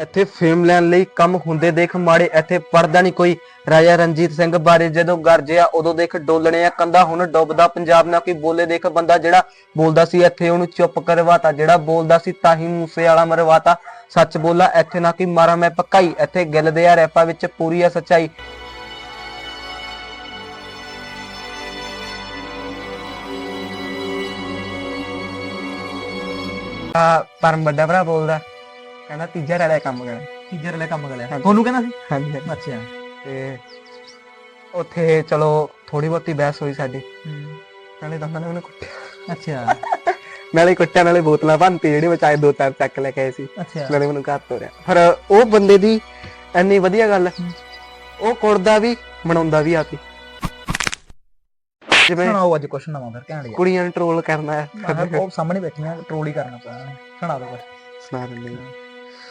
ਇੱਥੇ ਫੇਮ ਲੈਣ ਲਈ ਕੰਮ ਹੁੰਦੇ ਦੇਖ ਮਾੜੇ, ਇੱਥੇ ਪੜਦਾ ਨਹੀਂ ਕੋਈ। ਰਾਜਾ ਰਣਜੀਤ ਸਿੰਘ ਬਾਰੇ ਜਦੋਂ ਗਰਜਿਆ ਉਦੋਂ ਦੇਖ ਡੋਲਣੇ ਆ ਕੰਦਾ ਹੁਣ ਡੁੱਬਦਾ ਪੰਜਾਬ ਨਾ ਕੋਈ ਬੋਲੇ ਦੇਖ ਬੰਦਾ ਜਿਹੜਾ ਬੋਲਦਾ ਸੀ, ਇੱਥੇ ਉਹਨੂੰ ਚੁੱਪ ਕਰਵਾਤਾ, ਜਿਹੜਾ ਬੋਲਦਾ ਸੀ ਤਾਂ ਹੀ ਮੂਸੇ ਵਾਲਾ ਮਰਵਾਤਾ। ਸੱਚ ਬੋਲਾ, ਇੱਥੇ ਨਾ ਕੋਈ ਮਾਰਾ ਮੈਂ ਪਕਾਈ, ਇੱਥੇ ਗਿੱਲ ਦੇ ਆ ਰੈਪਾ ਵਿੱਚ ਪੂਰੀ ਆ ਸੱਚਾਈ। ਆ ਪਰਮ ਵੱਡਾ ਭਰਾ ਬੋਲਦਾ। ਕਹਿੰਦਾ ਤੀਜਾ ਰਲਿਆ ਕੰਮ ਕਰ ਤੀਜੇ ਰਲੇ ਕੰਮ ਕਰਿਆ ਹਾਂਜੀ। ਤੁਹਾਨੂੰ ਕਹਿੰਦਾ ਸੀ? ਹਾਂਜੀ ਅੱਛਾ। ਤੇ ਉੱਥੇ ਚਲੋ ਥੋੜੀ ਬਹੁਤੀ ਬਹਿਸ ਹੋਈ ਸਾਡੀ। ਨਾਲੇ ਉਹਨਾਂ ਨੇ ਉਹਨੂੰ ਕੁੱਟਿਆ। ਅੱਛਾ। ਨਾਲੇ ਕੁੱਟਿਆ ਨਾਲੇ ਬੋਤਲਾਂ ਭੰਨਤੀ ਜਿਹੜੀ ਬਚਾਏ ਦੋ ਚਾਰ ਚੱਕ ਲੈ ਕੇ ਆਏ ਸੀ। ਅੱਛਾ। ਨਾਲੇ ਮੈਨੂੰ ਘਰ ਤੋਰਿਆ ਪਰ ਉਹ ਬੰਦੇ ਦੀ ਇੰਨੀ ਵਧੀਆ ਗੱਲ ਉਹ ਕੁੜਦਾ ਵੀ ਬਣਾਉਂਦਾ ਵੀ ਆਪੀ ਜਿਵੇਂ ਸੁਣਾਓ ਅੱਜ ਕੁਛ ਨਵਾਂ ਫਿਰ ਕਹਿਣ ਲਿਆ ਕੁੜੀਆਂ ਨੂੰ ਟ੍ਰੋਲ ਕਰਨਾ ਹੈ। ਉਹ ਸਾਹਮਣੇ ਬੈਠੀਆਂ ਟਰੋਲ ਹੀ ਕਰਨਾ ਪੈਣਾ ਸੁਣਾ ਦੋ ਕੁਛ। ਸੁਣਾ ਦਿੰਦੇ ਹਾਂ।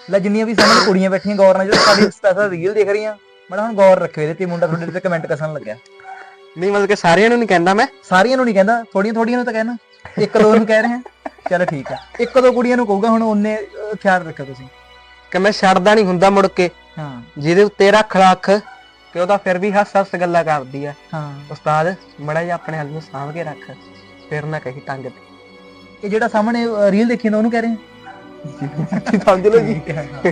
ਲੈ ਜਿੰਨੀਆਂ ਵੀ ਸਾਹਮਣੇ ਕੁੜੀਆਂ ਬੈਠੀਆਂ ਗੌਰ ਨਾਲ ਜਦੋਂ ਸਾਡੀ ਸਪੈਸ਼ਲ ਰੀਲ ਦੇਖ ਰਹੀਆਂ ਮੈਂ ਹੁਣ ਗੌਰ ਰੱਖਿਓ ਇਹਦੇ ਤੇ ਮੁੰਡਾ ਤੁਹਾਡੇ ਤੇ ਕਮੈਂਟ ਕਸਣ ਲੱਗਿਆ। ਨਹੀਂ ਮਤਲਬ ਕਿ ਸਾਰਿਆਂ ਨੂੰ ਨਹੀਂ ਕਹਿੰਦਾ ਮੈਂ। ਸਾਰੀਆਂ ਨੂੰ ਨਹੀਂ ਕਹਿੰਦਾ ਥੋੜੀਆਂ ਥੋੜੀਆਂ ਨੂੰ ਤਾਂ ਕਹਿਣਾ। ਇੱਕ ਦੋ ਨੂੰ ਕਹਿ ਰਹੇ ਹਾਂ ਚਲੋ ਠੀਕ ਆ। ਇੱਕ ਦੋ ਕੁੜੀਆਂ ਨੂੰ ਕਹੂਗਾ ਹੁਣ ਉਹਨੇ ਖਿਆਲ ਰੱਖਿਓ ਤੁਸੀਂ। ਕਿ ਮੈਂ ਛੱਡਦਾ ਨਹੀਂ ਹੁੰਦਾ ਮੁੜ ਕੇ। ਹਾਂ। ਜਿਹਦੇ ਉੱਤੇ ਰੱਖ ਅੱਖ ਕਿ ਉਹਦਾ ਫਿਰ ਵੀ ਹੱਸ ਹੱਸ ਗੱਲਾਂ ਕਰਦੀ ਆ। ਹਾਂ। ਉਸਤਾਦ ਮੜਾ ਜਿਹਾ ਆਪਣੇ ਹੱਲ ਨੂੰ ਸਾਂਭ ਕੇ ਰੱਖ। ਫਿਰ ਨਾ ਕਹੀ ਟੰਗ ਤੇ। ਇਹ ਜਿਹੜਾ ਸਾਹਮਣੇ ਰੀਲ ਦੇਖੀ ਨਾ ਉਹਨੂੰ ਕਹਿ ਰਹੇ ਸਮਝ ਲਓ ਜੀ। ਹਾਂ।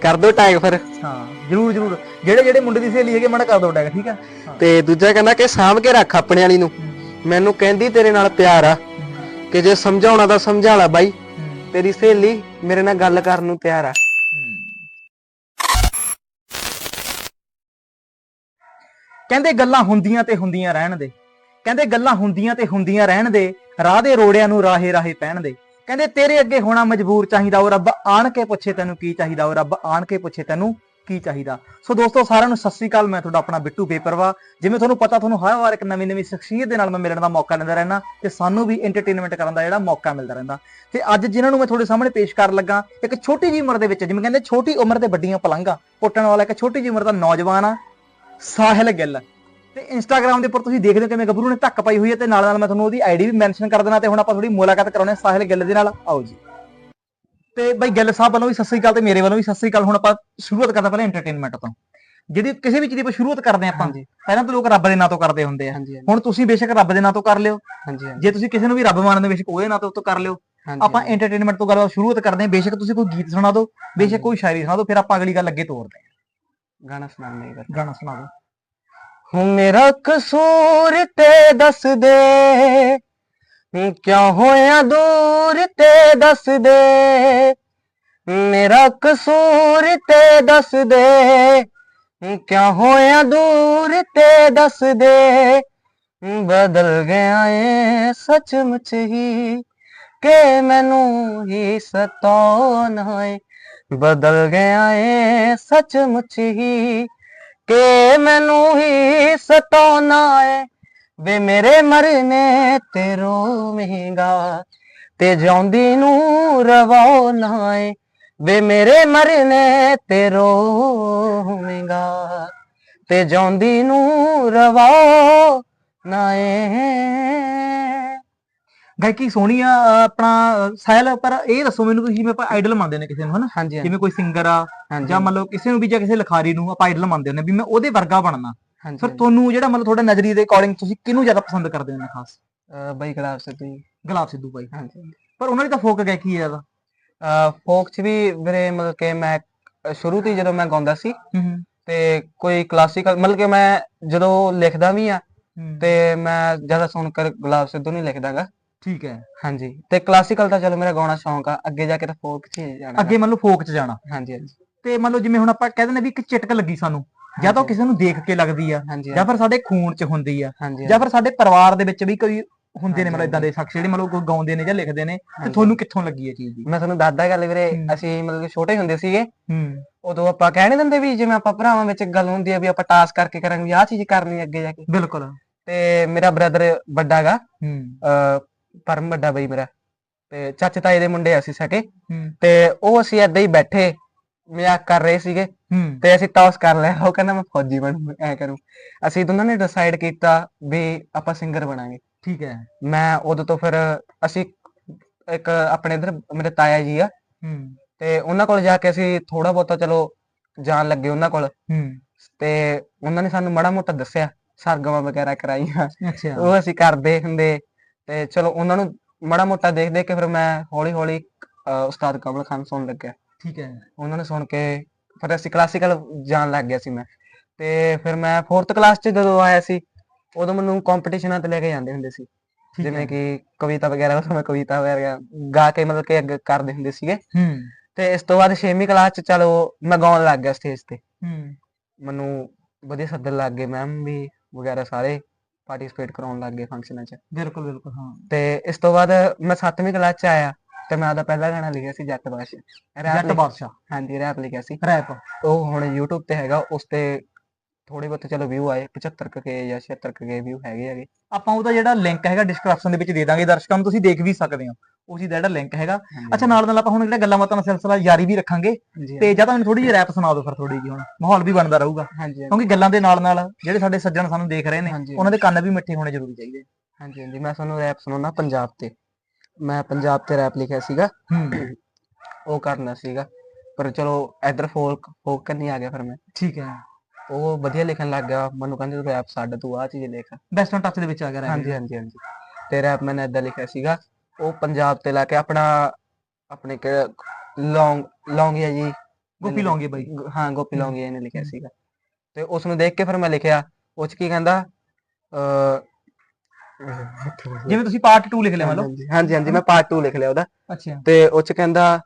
ਕਰ ਦੋ ਟੈਗ ਫਿਰ। ਹਾਂ ਜਰੂਰ ਜਰੂਰ। ਜਿਹੜੇ ਜਿਹੜੇ ਮੁੰਡੇ ਦੀ ਸਹੇਲੀ ਹੈਗੇ ਮੜਾ ਕਰ ਦੋ ਟੈਗ ਠੀਕ ਆ? ਹਾਂ। ਤੇ ਦੂਜਾ ਕਹਿੰਦਾ ਕਿ ਸਾਂਭ ਕੇ ਰੱਖ ਆਪਣੇ ਵਾਲੀ ਨੂੰ। ਮੈਨੂੰ ਕਹਿੰਦੀ ਤੇਰੇ ਨਾਲ ਪਿਆਰ ਆ। ਕਿ ਜੇ ਸਮਝਾਉਣਾ ਤਾਂ ਸਮਝਾ ਲੈ ਬਾਈ। ਤੇਰੀ ਸਹੇਲੀ ਮੇਰੇ ਨਾਲ ਗੱਲ ਕਰਨ ਨੂੰ ਤਿਆਰ ਆ। ਕਹਿੰਦੇ ਗੱਲਾਂ ਹੁੰਦੀਆਂ ਤੇ ਹੁੰਦੀਆਂ ਰਹਿਣ ਦੇ। ਕਹਿੰਦੇ ਗੱਲਾਂ ਹੁੰਦੀਆਂ ਤੇ ਹੁੰਦੀਆਂ ਰਹਿਣ ਦੇ। ਰਾਹ ਦੇ ਰੋੜਿਆਂ ਨੂੰ ਰਾਹੇ ਰਾਹੇ ਪਹਿਣ ਦੇ। ਕਹਿੰਦੇ, ਤੇਰੇ ਅੱਗੇ ਹੋਣਾ ਮਜਬੂਰ ਚਾਹੀਦਾ, ਉਹ ਰੱਬ ਆਣ ਕੇ ਪੁੱਛੇ ਤੈਨੂੰ ਕੀ ਚਾਹੀਦਾ, ਉਹ ਰੱਬ ਆਣ ਕੇ ਪੁੱਛੇ ਤੈਨੂੰ ਕੀ ਚਾਹੀਦਾ। ਸੋ ਦੋਸਤੋ, ਸਾਰਿਆਂ ਨੂੰ ਸਤਿ ਸ੍ਰੀ ਅਕਾਲ, ਮੈਂ ਤੁਹਾਡਾ ਆਪਣਾ ਬਿੱਟੂ ਬੇਪਰਵਾ ਜਿਵੇਂ ਤੁਹਾਨੂੰ ਪਤਾ, ਤੁਹਾਨੂੰ ਹਰ ਵਾਰ ਇੱਕ ਨਵੀਂ ਨਵੀਂ ਸ਼ਖਸੀਅਤ ਦੇ ਨਾਲ ਮੈਂ ਮਿਲਣ ਦਾ ਮੌਕਾ ਲੈਂਦਾ ਰਹਿਣਾ ਤੇ ਸਾਨੂੰ ਵੀ ਐਂਟਰਟੇਨਮੈਂਟ ਕਰਨ ਦਾ ਜਿਹੜਾ ਮੌਕਾ ਮਿਲਦਾ ਰਹਿੰਦਾ। ਤੇ ਅੱਜ ਜਿਨ੍ਹਾਂ ਨੂੰ ਮੈਂ ਤੁਹਾਡੇ ਸਾਹਮਣੇ ਪੇਸ਼ ਕਰਨ ਲੱਗਾ, ਇੱਕ ਛੋਟੀ ਜਿਹੀ ਉਮਰ ਦੇ ਵਿੱਚ, ਜਿਵੇਂ ਕਹਿੰਦੇ, ਛੋਟੀ ਉਮਰ ਦੇ ਵੱਡੀਆਂ ਪਲੰਘਾਂ। ਪੁੱਟਣ ਵਾਲਾ ਇੱਕ ਛੋਟੀ ਜਿਹੀ ਉਮਰ ਦਾ ਨੌਜਵਾਨ ਆ, ਸਾਹਿਲ ਗਿੱਲ। ਤੇ ਇੰਸਟਾਗ੍ਰam ਦੇ ਉੱਪਰ ਤੁਸੀਂ ਦੇਖਦੇ ਹੋ ਕਿਵੇਂ ਗੱਭਰੂ ਨੇ ਧੱਕ ਪਾਈ ਹੋਈ ਹੈ ਤੇ ਨਾਲ ਨਾਲ ਮੈਂ ਤੁਹਾਨੂੰ ਉਹਦੀ ਆਈਡੀ ਵੀ ਮੈਂਸ਼ਨ ਕਰ ਦੇਣਾ ਤੇ ਹੁਣ ਆਪਾਂ ਥੋੜੀ ਮੁਲਾਕਾਤ ਕਰਾਉਣੇ ਸਾਹਿਲ ਗਿੱਲ ਦੇ ਨਾਲ। ਆਓ ਜੀ। ਤੇ ਬਾਈ ਗਿੱਲ ਸਾਹਿਬ ਵੱਲੋਂ ਵੀ ਸਤਿ ਸ੍ਰੀ ਅਕਾਲ ਤੇ ਮੇਰੇ ਵੱਲੋਂ ਵੀ ਸਤਿ ਸ੍ਰੀ ਅਕਾਲ। ਹੁਣ ਆਪਾਂ ਸ਼ੁਰੂਆਤ ਕਰਦੇ ਪਹਿਲਾਂ ਐਂਟਰਟੇਨਮੈਂਟ ਤੋਂ। ਜਿਹੜੀ ਕਿਸੇ ਵੀ ਚੀਜ਼ ਦੀ ਆਪਾਂ ਸ਼ੁਰੂਆਤ ਕਰਦੇ ਆਪਾਂ ਪਹਿਲਾਂ ਤਾਂ ਲੋਕ ਰੱਬ ਦੇ ਨਾਂ ਤੋਂ ਕਰਦੇ ਹੁੰਦੇ ਆ। ਹੁਣ ਤੁਸੀਂ ਬੇਸ਼ੱਕ ਰੱਬ ਦੇ ਨਾਂ ਤੋਂ ਕਰ ਲਿਓ। ਜੇ ਤੁਸੀਂ ਕਿਸੇ ਨੂੰ ਵੀ ਰੱਬ ਮੰਨਦੇ ਬੇਸ਼ੱਕ ਉਹਦੇ ਨਾਂ ਤੋਂ ਕਰ ਲਿਓ। ਆਪਾਂ ਐਂਟਰਟੇਨਮੈਂਟ ਤੋਂ ਗੱਲਬਾਤ ਸ਼ੁਰੂਆਤ ਕਰਦੇ ਹਾਂ। ਬੇਸ਼ੱਕ ਤੁਸੀਂ ਕੋਈ ਗੀਤ ਸੁਣਾ ਦਿਓ ਬੇਸ਼ੱਕ ਕੋਈ ਸ਼ਾਇਰੀ ਸੁਣਾ ਦਿਓ ਫਿਰ ਆਪਾਂ ਅਗਲੀ ਗੱਲ ਅੱਗੇ ਤੋਰਦੇ ਹਾਂ। ਗਾਣਾ ਸੁਣਾਉਂਦੇ ਹਾਂ ਗਾਣਾ ਸੁਣਾ ਦਿਓ। ਮੇਰਾ ਕਸੂਰ ਤੇ ਦੱਸ ਦੇ। ਕਿਉਂ ਹੋਇਆ ਦੂਰ ਤੇ ਦੱਸ ਦੇ। ਮੇਰਾ ਕਸੂਰ ਤੇ ਦੱਸ ਦੇ। ਹੁਣ ਕਿਉਂ ਹੋਇਆ ਦੂਰ ਤੇ ਦੱਸ ਦੇ। ਬਦਲ ਗਿਆ ਏ ਸੱਚਮੁੱਚ ਹੀ ਕਿ ਮੈਨੂੰ ਹੀ ਸਤਾਉਣਾ ਏ ਬਦਲ ਗਿਆ ਏ ਸੱਚਮੁੱਚ ਹੀ ਕਿ ਮੈਨੂੰ ਹੀ ਸਤਾਉਣਾ ਏ ਵੇ ਮੇਰੇ ਮਰਨੇ ਤੇ ਰੋਵੇਂਗਾ ਤੇ ਜਿਉਂਦੀ ਨੂੰ ਰਵਾਉਣਾ ਏ ਵੇ ਮੇਰੇ ਮਰਨੇ ਤੇ ਰੋਵੇਂਗਾ ਤੇ ਜਾਂਦੀ ਨੂੰ ਰਵਾਉਣਾ ਏ। ਗਾਇਕੀ ਸੋਹਣੀ ਆ ਆਪਣਾ ਸਾਹਿਲ ਪਰ ਇਹ ਦੱਸੋ ਮੈਨੂੰ ਤੁਸੀਂ ਜਿਵੇਂ ਆਪਾਂ ਆਈਡਲ ਮੰਨਦੇ ਨੇ ਕਿਸੇ ਨੂੰ ਹਨਾ? ਹਾਂਜੀ ਜਿਵੇਂ ਕੋਈ ਸਿੰਗਰ ਆ ਹਾਂਜੀ ਜਾਂ ਮੰਨ ਲਓ ਕਿਸੇ ਨੂੰ ਵੀ ਜਾਂ ਕਿਸੇ ਲਿਖਾਰੀ ਨੂੰ ਆਪਾਂ ਆਈਡਲ ਮੰਨਦੇ ਹੁੰਦੇ ਵੀ ਮੈਂ ਉਹਦੇ ਵਰਗਾ ਬਣਨਾ। ਹਾਂਜੀ ਫਿਰ ਤੁਹਾਨੂੰ ਜਿਹੜਾ ਮਤਲਬ ਤੁਹਾਡੇ ਨਜ਼ਰੀਏ ਦੇ ਅਕੋਰਡਿੰਗ ਤੁਸੀਂ ਕਿਹਨੂੰ ਜ਼ਿਆਦਾ ਪਸੰਦ ਕਰਦੇ ਹੋ ਨਾ ਖਾਸ ਬਾਈ ਗਲਾਬ ਸਿੱਧੂ ਜੀ। ਗੁਲਾਬ ਸਿੱਧੂ ਬਾਈ। ਹਾਂਜੀ ਪਰ ਉਹਨਾਂ ਦੀ ਤਾਂ ਫੋਕ ਗਾਇਕੀ ਹੈ ਜ਼ਿਆਦਾ। ਫੋਕ ਚ ਵੀ ਵੀਰੇ ਮਤਲਬ ਕਿ ਮੈਂ ਸ਼ੁਰੂ ਤੋਂ ਹੀ ਜਦੋਂ ਮੈਂ ਗਾਉਂਦਾ ਸੀ ਹੂੰ ਤੇ ਕੋਈ ਕਲਾਸੀਕਲ ਮਤਲਬ ਕਿ ਮੈਂ ਜਦੋਂ ਲਿਖਦਾ ਵੀ ਆ ਤੇ ਮੈਂ ਜ਼ਿਆਦਾ ਸੁਣ ਕਰ ਗੁਲਾਬ ਸਿੱਧੂ ਨਹੀਂ ਲਿਖਦਾਗਾ। ਠੀਕ ਹੈ। ਹਾਂਜੀ। ਤੇ ਕਲਾਸੀਕਲ ਤਾਂ ਚਲੋ ਮੇਰਾ ਗਾਉਣਾ ਸ਼ੌਂਕ ਆ ਅੱਗੇ ਜਾ ਕੇ ਤਾਂ ਫੋਕ ਚ ਹੀ ਜਾਣਾ। ਅੱਗੇ ਮੰਨ ਲਓ ਫੋਕ 'ਚ ਜਾਣਾ। ਹਾਂਜੀ ਹਾਂਜੀ। ਤੇ ਮੰਨ ਲਓ ਜਿਵੇਂ ਹੁਣ ਆਪਾਂ ਕਹਿੰਦੇ ਨੇ ਵੀ ਇੱਕ ਚਿਟਕ ਲੱਗੀ ਸਾਨੂੰ ਜਾਂ ਤਾਂ ਉਹ ਕਿਸੇ ਨੂੰ ਦੇਖ ਕੇ ਲੱਗਦੀ ਆ ਜਾਂ ਫਿਰ ਸਾਡੇ ਖੂਨ 'ਚ ਹੁੰਦੀ ਆ ਜਾਂ ਫਿਰ ਸਾਡੇ ਪਰਿਵਾਰ ਦੇ ਵਿੱਚ ਵੀ ਕੋਈ ਹੁੰਦੇ ਨੇ ਮਤਲਬ ਇਦਾਂ ਦੇ ਸ਼ਖਸ ਜਿਹੜੇ ਮਤਲਬ ਕੋਈ ਗਾਉਂਦੇ ਨੇ ਜਾਂ ਲਿਖਦੇ ਨੇ ਤੇ। ਤੁਹਾਨੂੰ ਕਿੱਥੋਂ ਲੱਗੀ ਇਹ ਚੀਜ਼ ਦੀ? ਮੈਂ ਤੁਹਾਨੂੰ ਦੱਸਦਾ ਗੱਲ ਵੀਰੇ। ਅਸੀਂ ਮਤਲਬ ਕਿ ਛੋਟੇ ਹੁੰਦੇ ਸੀਗੇ। ਹੂੰ। ਉਦੋਂ ਆਪਾਂ ਕਹਿ ਨਹੀਂ ਦਿੰਦੇ ਵੀ ਜਿਵੇਂ ਆਪਾਂ ਭਰਾਵਾਂ ਵਿੱਚ ਗੱਲ ਹੁੰਦੀ ਆ ਵੀ ਆਪਾਂ ਟਾਸ ਕਰਕੇ ਕਰਾਂਗੇ ਵੀ ਆਹ ਚੀਜ਼ ਕਰਨੀ ਅੱਗੇ ਜਾ ਕੇ। ਬਿਲਕੁਲ। ਤੇ ਮੇਰਾ ਬ੍ਰਦਰ ਵੱਡਾਗਾ ਹੂੰ। ਪਰਮ ਵੱਡਾ ਬਈ ਮੇਰਾ। ਤੇ ਚਾਚੇ ਤਾਏ ਦੇ ਮੁੰਡੇ ਅਸੀਂ ਸਕੇ। ਤੇ ਉਹ ਅਸੀਂ ਏਦਾਂ ਹੀ ਬੈਠੇ ਮਜ਼ਾਕ ਕਰ ਰਹੇ ਸੀਗੇ। ਤੇ ਅਸੀਂ ਟਾਸ ਕਰ ਲਿਆ। ਉਹ ਕਹਿੰਦਾ ਮੈਂ ਫੌਜੀ ਬਣੂ ਐ ਕਰੂੰ। ਅਸੀਂ ਦੋਨਾਂ ਨੇ ਡਿਸਾਈਡ ਕੀਤਾ ਵੀ ਆਪਾਂ ਸਿੰਗਰ ਬਣਾਂਗੇ। ਠੀਕ ਹੈ। ਮੈਂ ਉਦੋਂ ਤੋਂ ਫਿਰ ਅਸੀਂ ਇੱਕ ਆਪਣੇ ਇਧਰ ਮੇਰੇ ਤਾਇਆ ਜੀ ਆ। ਤੇ ਉਹਨਾਂ ਕੋਲ ਜਾ ਕੇ ਅਸੀਂ ਥੋੜਾ ਬਹੁਤਾ ਚਲੋ ਜਾਣ ਲੱਗੇ ਉਹਨਾਂ ਕੋਲ। ਤੇ ਉਹਨਾਂ ਨੇ ਸਾਨੂੰ ਮਾੜਾ ਮੋਟਾ ਦੱਸਿਆ ਸਰਗਮਾਂ ਵਗੈਰਾ ਕਰਾਈਆਂ। ਉਹ ਅਸੀਂ ਕਰਦੇ ਹੁੰਦੇ ਤੇ ਚਲੋ ਉਹਨਾਂ ਨੂੰ ਮਾੜਾ ਮੋਟਾ ਦੇਖ ਦੇਖ ਕੇ ਫਿਰ ਮੈਂ ਹੌਲੀ ਹੌਲੀ ਉਸਤਾਦ ਕਮਲ ਖਾਨ ਸੁਣਨ ਲੱਗਿਆ। ਠੀਕ ਹੈ। ਉਹਨਾਂ ਨੂੰ ਸੁਣ ਕੇ ਫਿਰ ਅਸੀਂ ਕਲਾਸੀਕਲ ਜਾਣ ਲੱਗ ਗਿਆ ਸੀ ਮੈਂ। ਤੇ ਫਿਰ ਮੈਂ 4th ਕਲਾਸ 'ਚ ਜਦੋਂ ਆਇਆ ਸੀ ਉਦੋਂ ਮੈਨੂੰ ਕੰਪੀਟੀਸ਼ਨਾਂ ਤੇ ਲੈ ਕੇ ਜਾਂਦੇ ਹੁੰਦੇ ਸੀ। ਜਿਵੇਂ ਕਿ ਕਵਿਤਾ ਵਗੈਰਾ ਉਸ ਮੈਂ ਕਵਿਤਾ ਵਗੈਰਾ ਗਾ ਕੇ ਮਤਲਬ ਕਿ ਅੱਗੇ ਕਰਦੇ ਹੁੰਦੇ ਸੀਗੇ। ਹੂੰ। ਤੇ ਇਸ ਤੋਂ ਬਾਅਦ 6ਵੀਂ ਕਲਾਸ 'ਚ ਚਲੋ ਮੈਂ ਗਾਉਣ ਲੱਗ ਗਿਆ ਸਟੇਜ ਤੇ। ਹੂੰ। ਮੈਨੂੰ ਵਧੀਆ ਸੱਦਣ ਲੱਗ ਗਏ ਮੈਮ ਵੀ ਵਗੈਰਾ ਸਾਰੇ। ਪਾਰਟਿਸਿਪੇਟ ਕਰਾਉਣ ਲੱਗ ਗਏ ਫੰਕਸ਼ਨਾਂ 'ਚ। ਬਿਲਕੁਲ ਬਿਲਕੁਲ ਹਾਂ। ਤੇ ਇਸ ਤੋਂ ਬਾਅਦ ਮੈਂ 7ਵੀਂ ਕਲਾਸ 'ਚ ਆਇਆ ਤੇ ਮੈਂ ਆਪਦਾ ਪਹਿਲਾ ਗਾਣਾ ਲਿਖਿਆ ਸੀ ਜੱਟ ਬਾਦਸ਼ਾਹ। ਜੱਟ ਬਾਦਸ਼ਾਹ। ਹਾਂਜੀ ਰੈਪ ਲਿਖਿਆ ਸੀ। ਰੈਪ ਉਹ ਹੁਣ YouTube ਤੇ ਹੈਗਾ ਉਸ ਤੇ ਥੋੜੇ ਬਹੁਤ ਚਲੋ ਵਿਊ ਆਏ 75 ਕੇ ਜਾਂ 76 ਕੇ ਵਿਊ ਹੈਗੇ ਹੈਗੇ। ਆਪਾਂ ਉਹਦਾ ਜਿਹੜਾ ਲਿੰਕ ਹੈਗਾ ਡਿਸਕ੍ਰਿਪਸ਼ਨ ਦੇ ਵਿੱਚ ਦੇ ਦਾਂਗੇ ਦਰਸ਼ਕਾਂ ਨੂੰ ਤੁਸੀਂ ਦੇਖ ਵੀ ਸਕਦੇ ਹੋ ਉਸੇ ਦਾ ਜਿਹੜਾ ਲਿੰਕ ਹੈਗਾ। ਅੱਛਾ ਨਾਲ ਨਾਲ ਆਪਾਂ ਹੁਣ ਜਿਹੜਾ ਗੱਲਾਂ ਬਾਤਾਂ ਦਾ ਸਿਲਸਿਲਾ ਜਾਰੀ ਵੀ ਰੱਖਾਂਗੇ ਤੇ ਜਾਂ ਤਾਂ ਮੈਨੂੰ ਥੋੜੀ ਜਿਹੀ ਰੈਪ ਸੁਣਾ ਦਿਓ ਫਿਰ ਥੋੜੀ ਜਿਹੀ ਹੁਣ ਮਾਹੌਲ ਵੀ ਬਣਦਾ ਰਹੂਗਾ। ਕਿਉਂਕਿ ਗੱਲਾਂ ਦੇ ਨਾਲ ਨਾਲ ਜਿਹੜੇ ਸਾਡੇ ਸੱਜਣ ਸਾਨੂੰ ਦੇਖ ਰਹੇ ਨੇ। ਉਹਨਾਂ ਦੇ ਕੰਨ ਵੀ ਮਿੱਠੇ ਹੋਣੇ ਜ਼ਰੂਰੀ ਚਾਹੀਦੇ ਹਾਂਜੀ ਹਾਂਜੀ। ਮੈਂ ਤੁਹਾਨੂੰ ਰੈਪ ਸੁਣਾਉਣਾ ਪੰਜਾਬ ਤੇ। ਮੈਂ ਪੰਜਾਬ ਤੇ ਰੈਪ ਲਿਖਿਆ ਸੀਗਾ। ਉਹ ਕਰਨਾ ਸੀਗਾ। ਪਰ ਚਲੋ ਇਧਰ ਫੋਕ ਫੋਕ ਕਰਨੀ ਆ ਗਿਆ ਫਿਰ ਮੈਂ। ਠੀਕ ਹੈ। ਉਹ ਵਧੀਆ ਲਿਖਣ ਲੱਗ ਗਿਆ। ਮੈਨੂੰ ਕਹਿੰਦੇ ਤੂੰ ਰੈਪ ਛੱਡ ਤੂੰ ਆਹ ਚੀਜ਼ ਲਿਖ। ਬੈਸਟ ਟੱਚ ਦੇ ਵਿੱਚ ਆ ਗਿਆ rap ਹਾਂਜੀ ਹਾਂਜੀ ਹਾਂਜੀ। ਤੇ ਰੈਪ ਮੈਨੇ ਇਦਾਂ ਲਿਖਿਆ ਸੀਗਾ। ਉਹ ਪੰਜਾਬ ਤੇ ਲਾ ਕੇ ਆਪਣਾ ਆਪਣੇ ਕਿ ਲੌਂਗ ਲੌਂਗੀਆ ਜੀ। ਗੋਪੀ ਮੈਨੂੰ- ਲੌਂਗੇ ਬਾਈ। ਗ- ਹਾਂ ਗੋਪੀ ਲੌਂਗੀਆ ਨੇ ਲਿਖਿਆ। ਸੀਗਾ। ਤੇ ਉਸ ਨੂੰ ਦੇਖ ਕੇ ਫਿਰ ਮੈਂ ਲਿਖਿਆ। ਉਹ ਚ ਕੀ ਕਹਿੰਦਾ ਅ ਜਿਵੇਂ ਤੁਸੀਂ ਪਾਰਟ 2 ਲਿਖ ਲਿਆ ਮਤਲਬ। ਹਾਂਜੀ ਹਾਂਜੀ ਹਾਂਜੀ ਮੈਂ ਪਾਰਟ 2 ਲਿਖ ਲਿਆ ਉਹਦਾ। ਅੱਛਾ। ਤੇ ਉਹ ਚ ਕਹਿੰਦਾ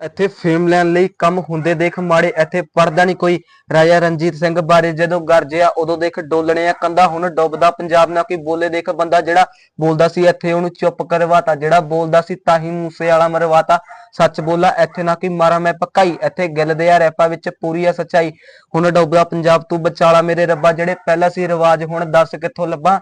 ਇੱਥੇ ਫੇਮ ਲੈਣ ਲਈ ਕੰਮ ਹੁੰਦੇ ਦੇਖ ਮਾੜੇ, ਇੱਥੇ ਪੜਦਾ ਨਹੀਂ ਕੋਈ ਰਾਜਾ ਰਣਜੀਤ ਸਿੰਘ ਬਾਰੇ, ਜਦੋਂ ਗਰਜਿਆ ਉਦੋਂ ਦੇਖ ਡੋਲਣੇ ਆ ਕੰਦਾ ਹੁਣ ਡੁੱਬਦਾ ਪੰਜਾਬ ਨਾ ਕੋਈ ਬੋਲੇ ਦੇਖ ਬੰਦਾ ਜਿਹੜਾ ਬੋਲਦਾ ਸੀ, ਇੱਥੇ ਉਹਨੂੰ ਚੁੱਪ ਕਰਵਾਤਾ, ਜਿਹੜਾ ਬੋਲਦਾ ਸੀ ਤਾਂ ਹੀ ਮੂਸੇ ਵਾਲਾ ਮਰਵਾਤਾ। ਸੱਚ ਬੋਲਾ, ਇੱਥੇ ਨਾ ਕੋਈ ਮਾਰਾ ਮੈਂ ਪਕਾਈ, ਇੱਥੇ ਗਿੱਲ ਦੇ ਆ ਰੈਪਾ ਵਿੱਚ ਪੂਰੀ ਆ ਸਚਾਈ। ਹੁਣ ਡੁੱਬਦਾ ਪੰਜਾਬ, ਤੂੰ ਬਚਾਲਾ ਮੇਰੇ ਰੱਬਾ, ਜਿਹੜੇ ਪਹਿਲਾਂ ਸੀ ਰਿਵਾਜ, ਹੁਣ ਦੱਸ ਕਿੱਥੋਂ ਲੱਭਾਂ?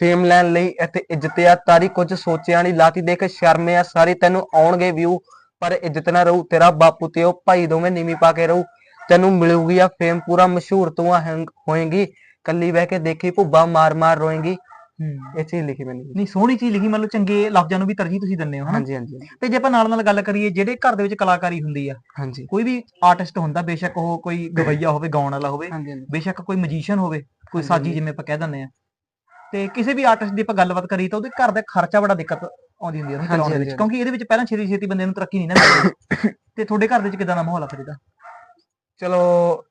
ਫੇਮ ਲੈਣ ਲਈ ਇੱਥੇ ਇੱਜ਼ਤ ਆ, ਤਾਰੀ ਕੁਝ ਸੋਚਿਆ ਨਹੀਂ ਲਾਤੀ ਦੇਖ ਸ਼ਰਮ ਆ ਸਾਰੇ, ਤੈਨੂੰ ਆਉਣਗੇ ਵਿਊ ਪਰ ਇੱਜ਼ਤ ਨਾ ਰਹੂ ਤੇਰਾ ਬਾਪੂ ਤੇ ਉਹ ਭਾਈ ਦੋਵੇਂ ਨੀਵੀਂ ਪਾ ਕੇ ਰਹੂ। ਤੈਨੂੰ ਮਿਲੂਗੀ ਆ ਫੇਮ ਪੂਰਾ ਮਸ਼ਹੂਰ ਤੂੰ ਆ ਹੈਂਗ- ਹੋਏਂਗੀ ਕੱਲੀ ਬਹਿ ਕੇ ਦੇਖੀ ਭੁੱਬਾ ਮਾਰ ਮਾਰ ਰੋਏਂਗੀ। ਇਹ ਚੀਜ਼ ਲਿਖੀ ਮੈਨੂੰ। ਨਹੀਂ ਸੋਹਣੀ ਚੀਜ਼ ਲਿਖੀ ਮਤਲਬ ਚੰਗੇ ਲਫ਼ਜ਼ਾਂ ਨੂੰ ਵੀ ਤਰਜੀਹ ਤੁਸੀਂ ਦਿੰਦੇ ਹੋ ਹਾਂਜੀ ਹਾਂਜੀ ਤੇ ਜੇ ਆਪਾਂ ਨਾਲ ਨਾਲ ਗੱਲ ਕਰੀਏ ਜਿਹੜੇ ਘਰ ਦੇ ਵਿੱਚ ਕਲਾਕਾਰੀ ਹੁੰਦੀ ਆ ਹਾਂਜੀ। ਕੋਈ ਵੀ ਆਰਟਿਸਟ ਹੁੰਦਾ ਬੇਸ਼ੱਕ ਉਹ ਕੋਈ ਗਵਈਆ ਹੋਵੇ ਗਾਉਣ ਵਾਲਾ ਹੋਵੇ ਬੇਸ਼ੱਕ ਕੋਈ ਮਜੀਸ਼ੀਅਨ ਹੋਵੇ ਕੋਈ ਸਾਜੀ। ਜਿਵੇਂ ਆਪਾਂ ਕਹਿ ਦਿੰਦੇ ਆ। ਤੇ ਕਿਸੇ ਵੀ ਆਰਟਿਸਟ ਦੀ ਆਪਾਂ ਗੱਲਬਾਤ ਕਰੀ ਤਾਂ ਉਹਦੇ ਘਰ ਦਾ ਖਰਚਾ ਬੜਾ ਦਿੱਕਤ ਆਉਂਦੀ ਹੁੰਦੀ ਹੈ ਉਹਨੂੰ ਚਲਾਉਣ ਦੇ ਵਿੱਚ। ਕਿਉਂਕਿ ਇਹਦੇ ਵਿੱਚ ਪਹਿਲਾਂ ਛੇਤੀ ਛੇਤੀ ਬੰਦੇ ਨੂੰ ਤਰੱਕੀ ਨਹੀਂ ਨਾ ਮਿਲਦੀ। ਤੇ ਤੁਹਾਡੇ ਘਰ ਦੇ ਵਿੱਚ ਕਿਦਾਂ ਦਾ ਮਾਹੌਲ ਆ ਫਿਰ ਇਹਦਾ? ਚਲੋ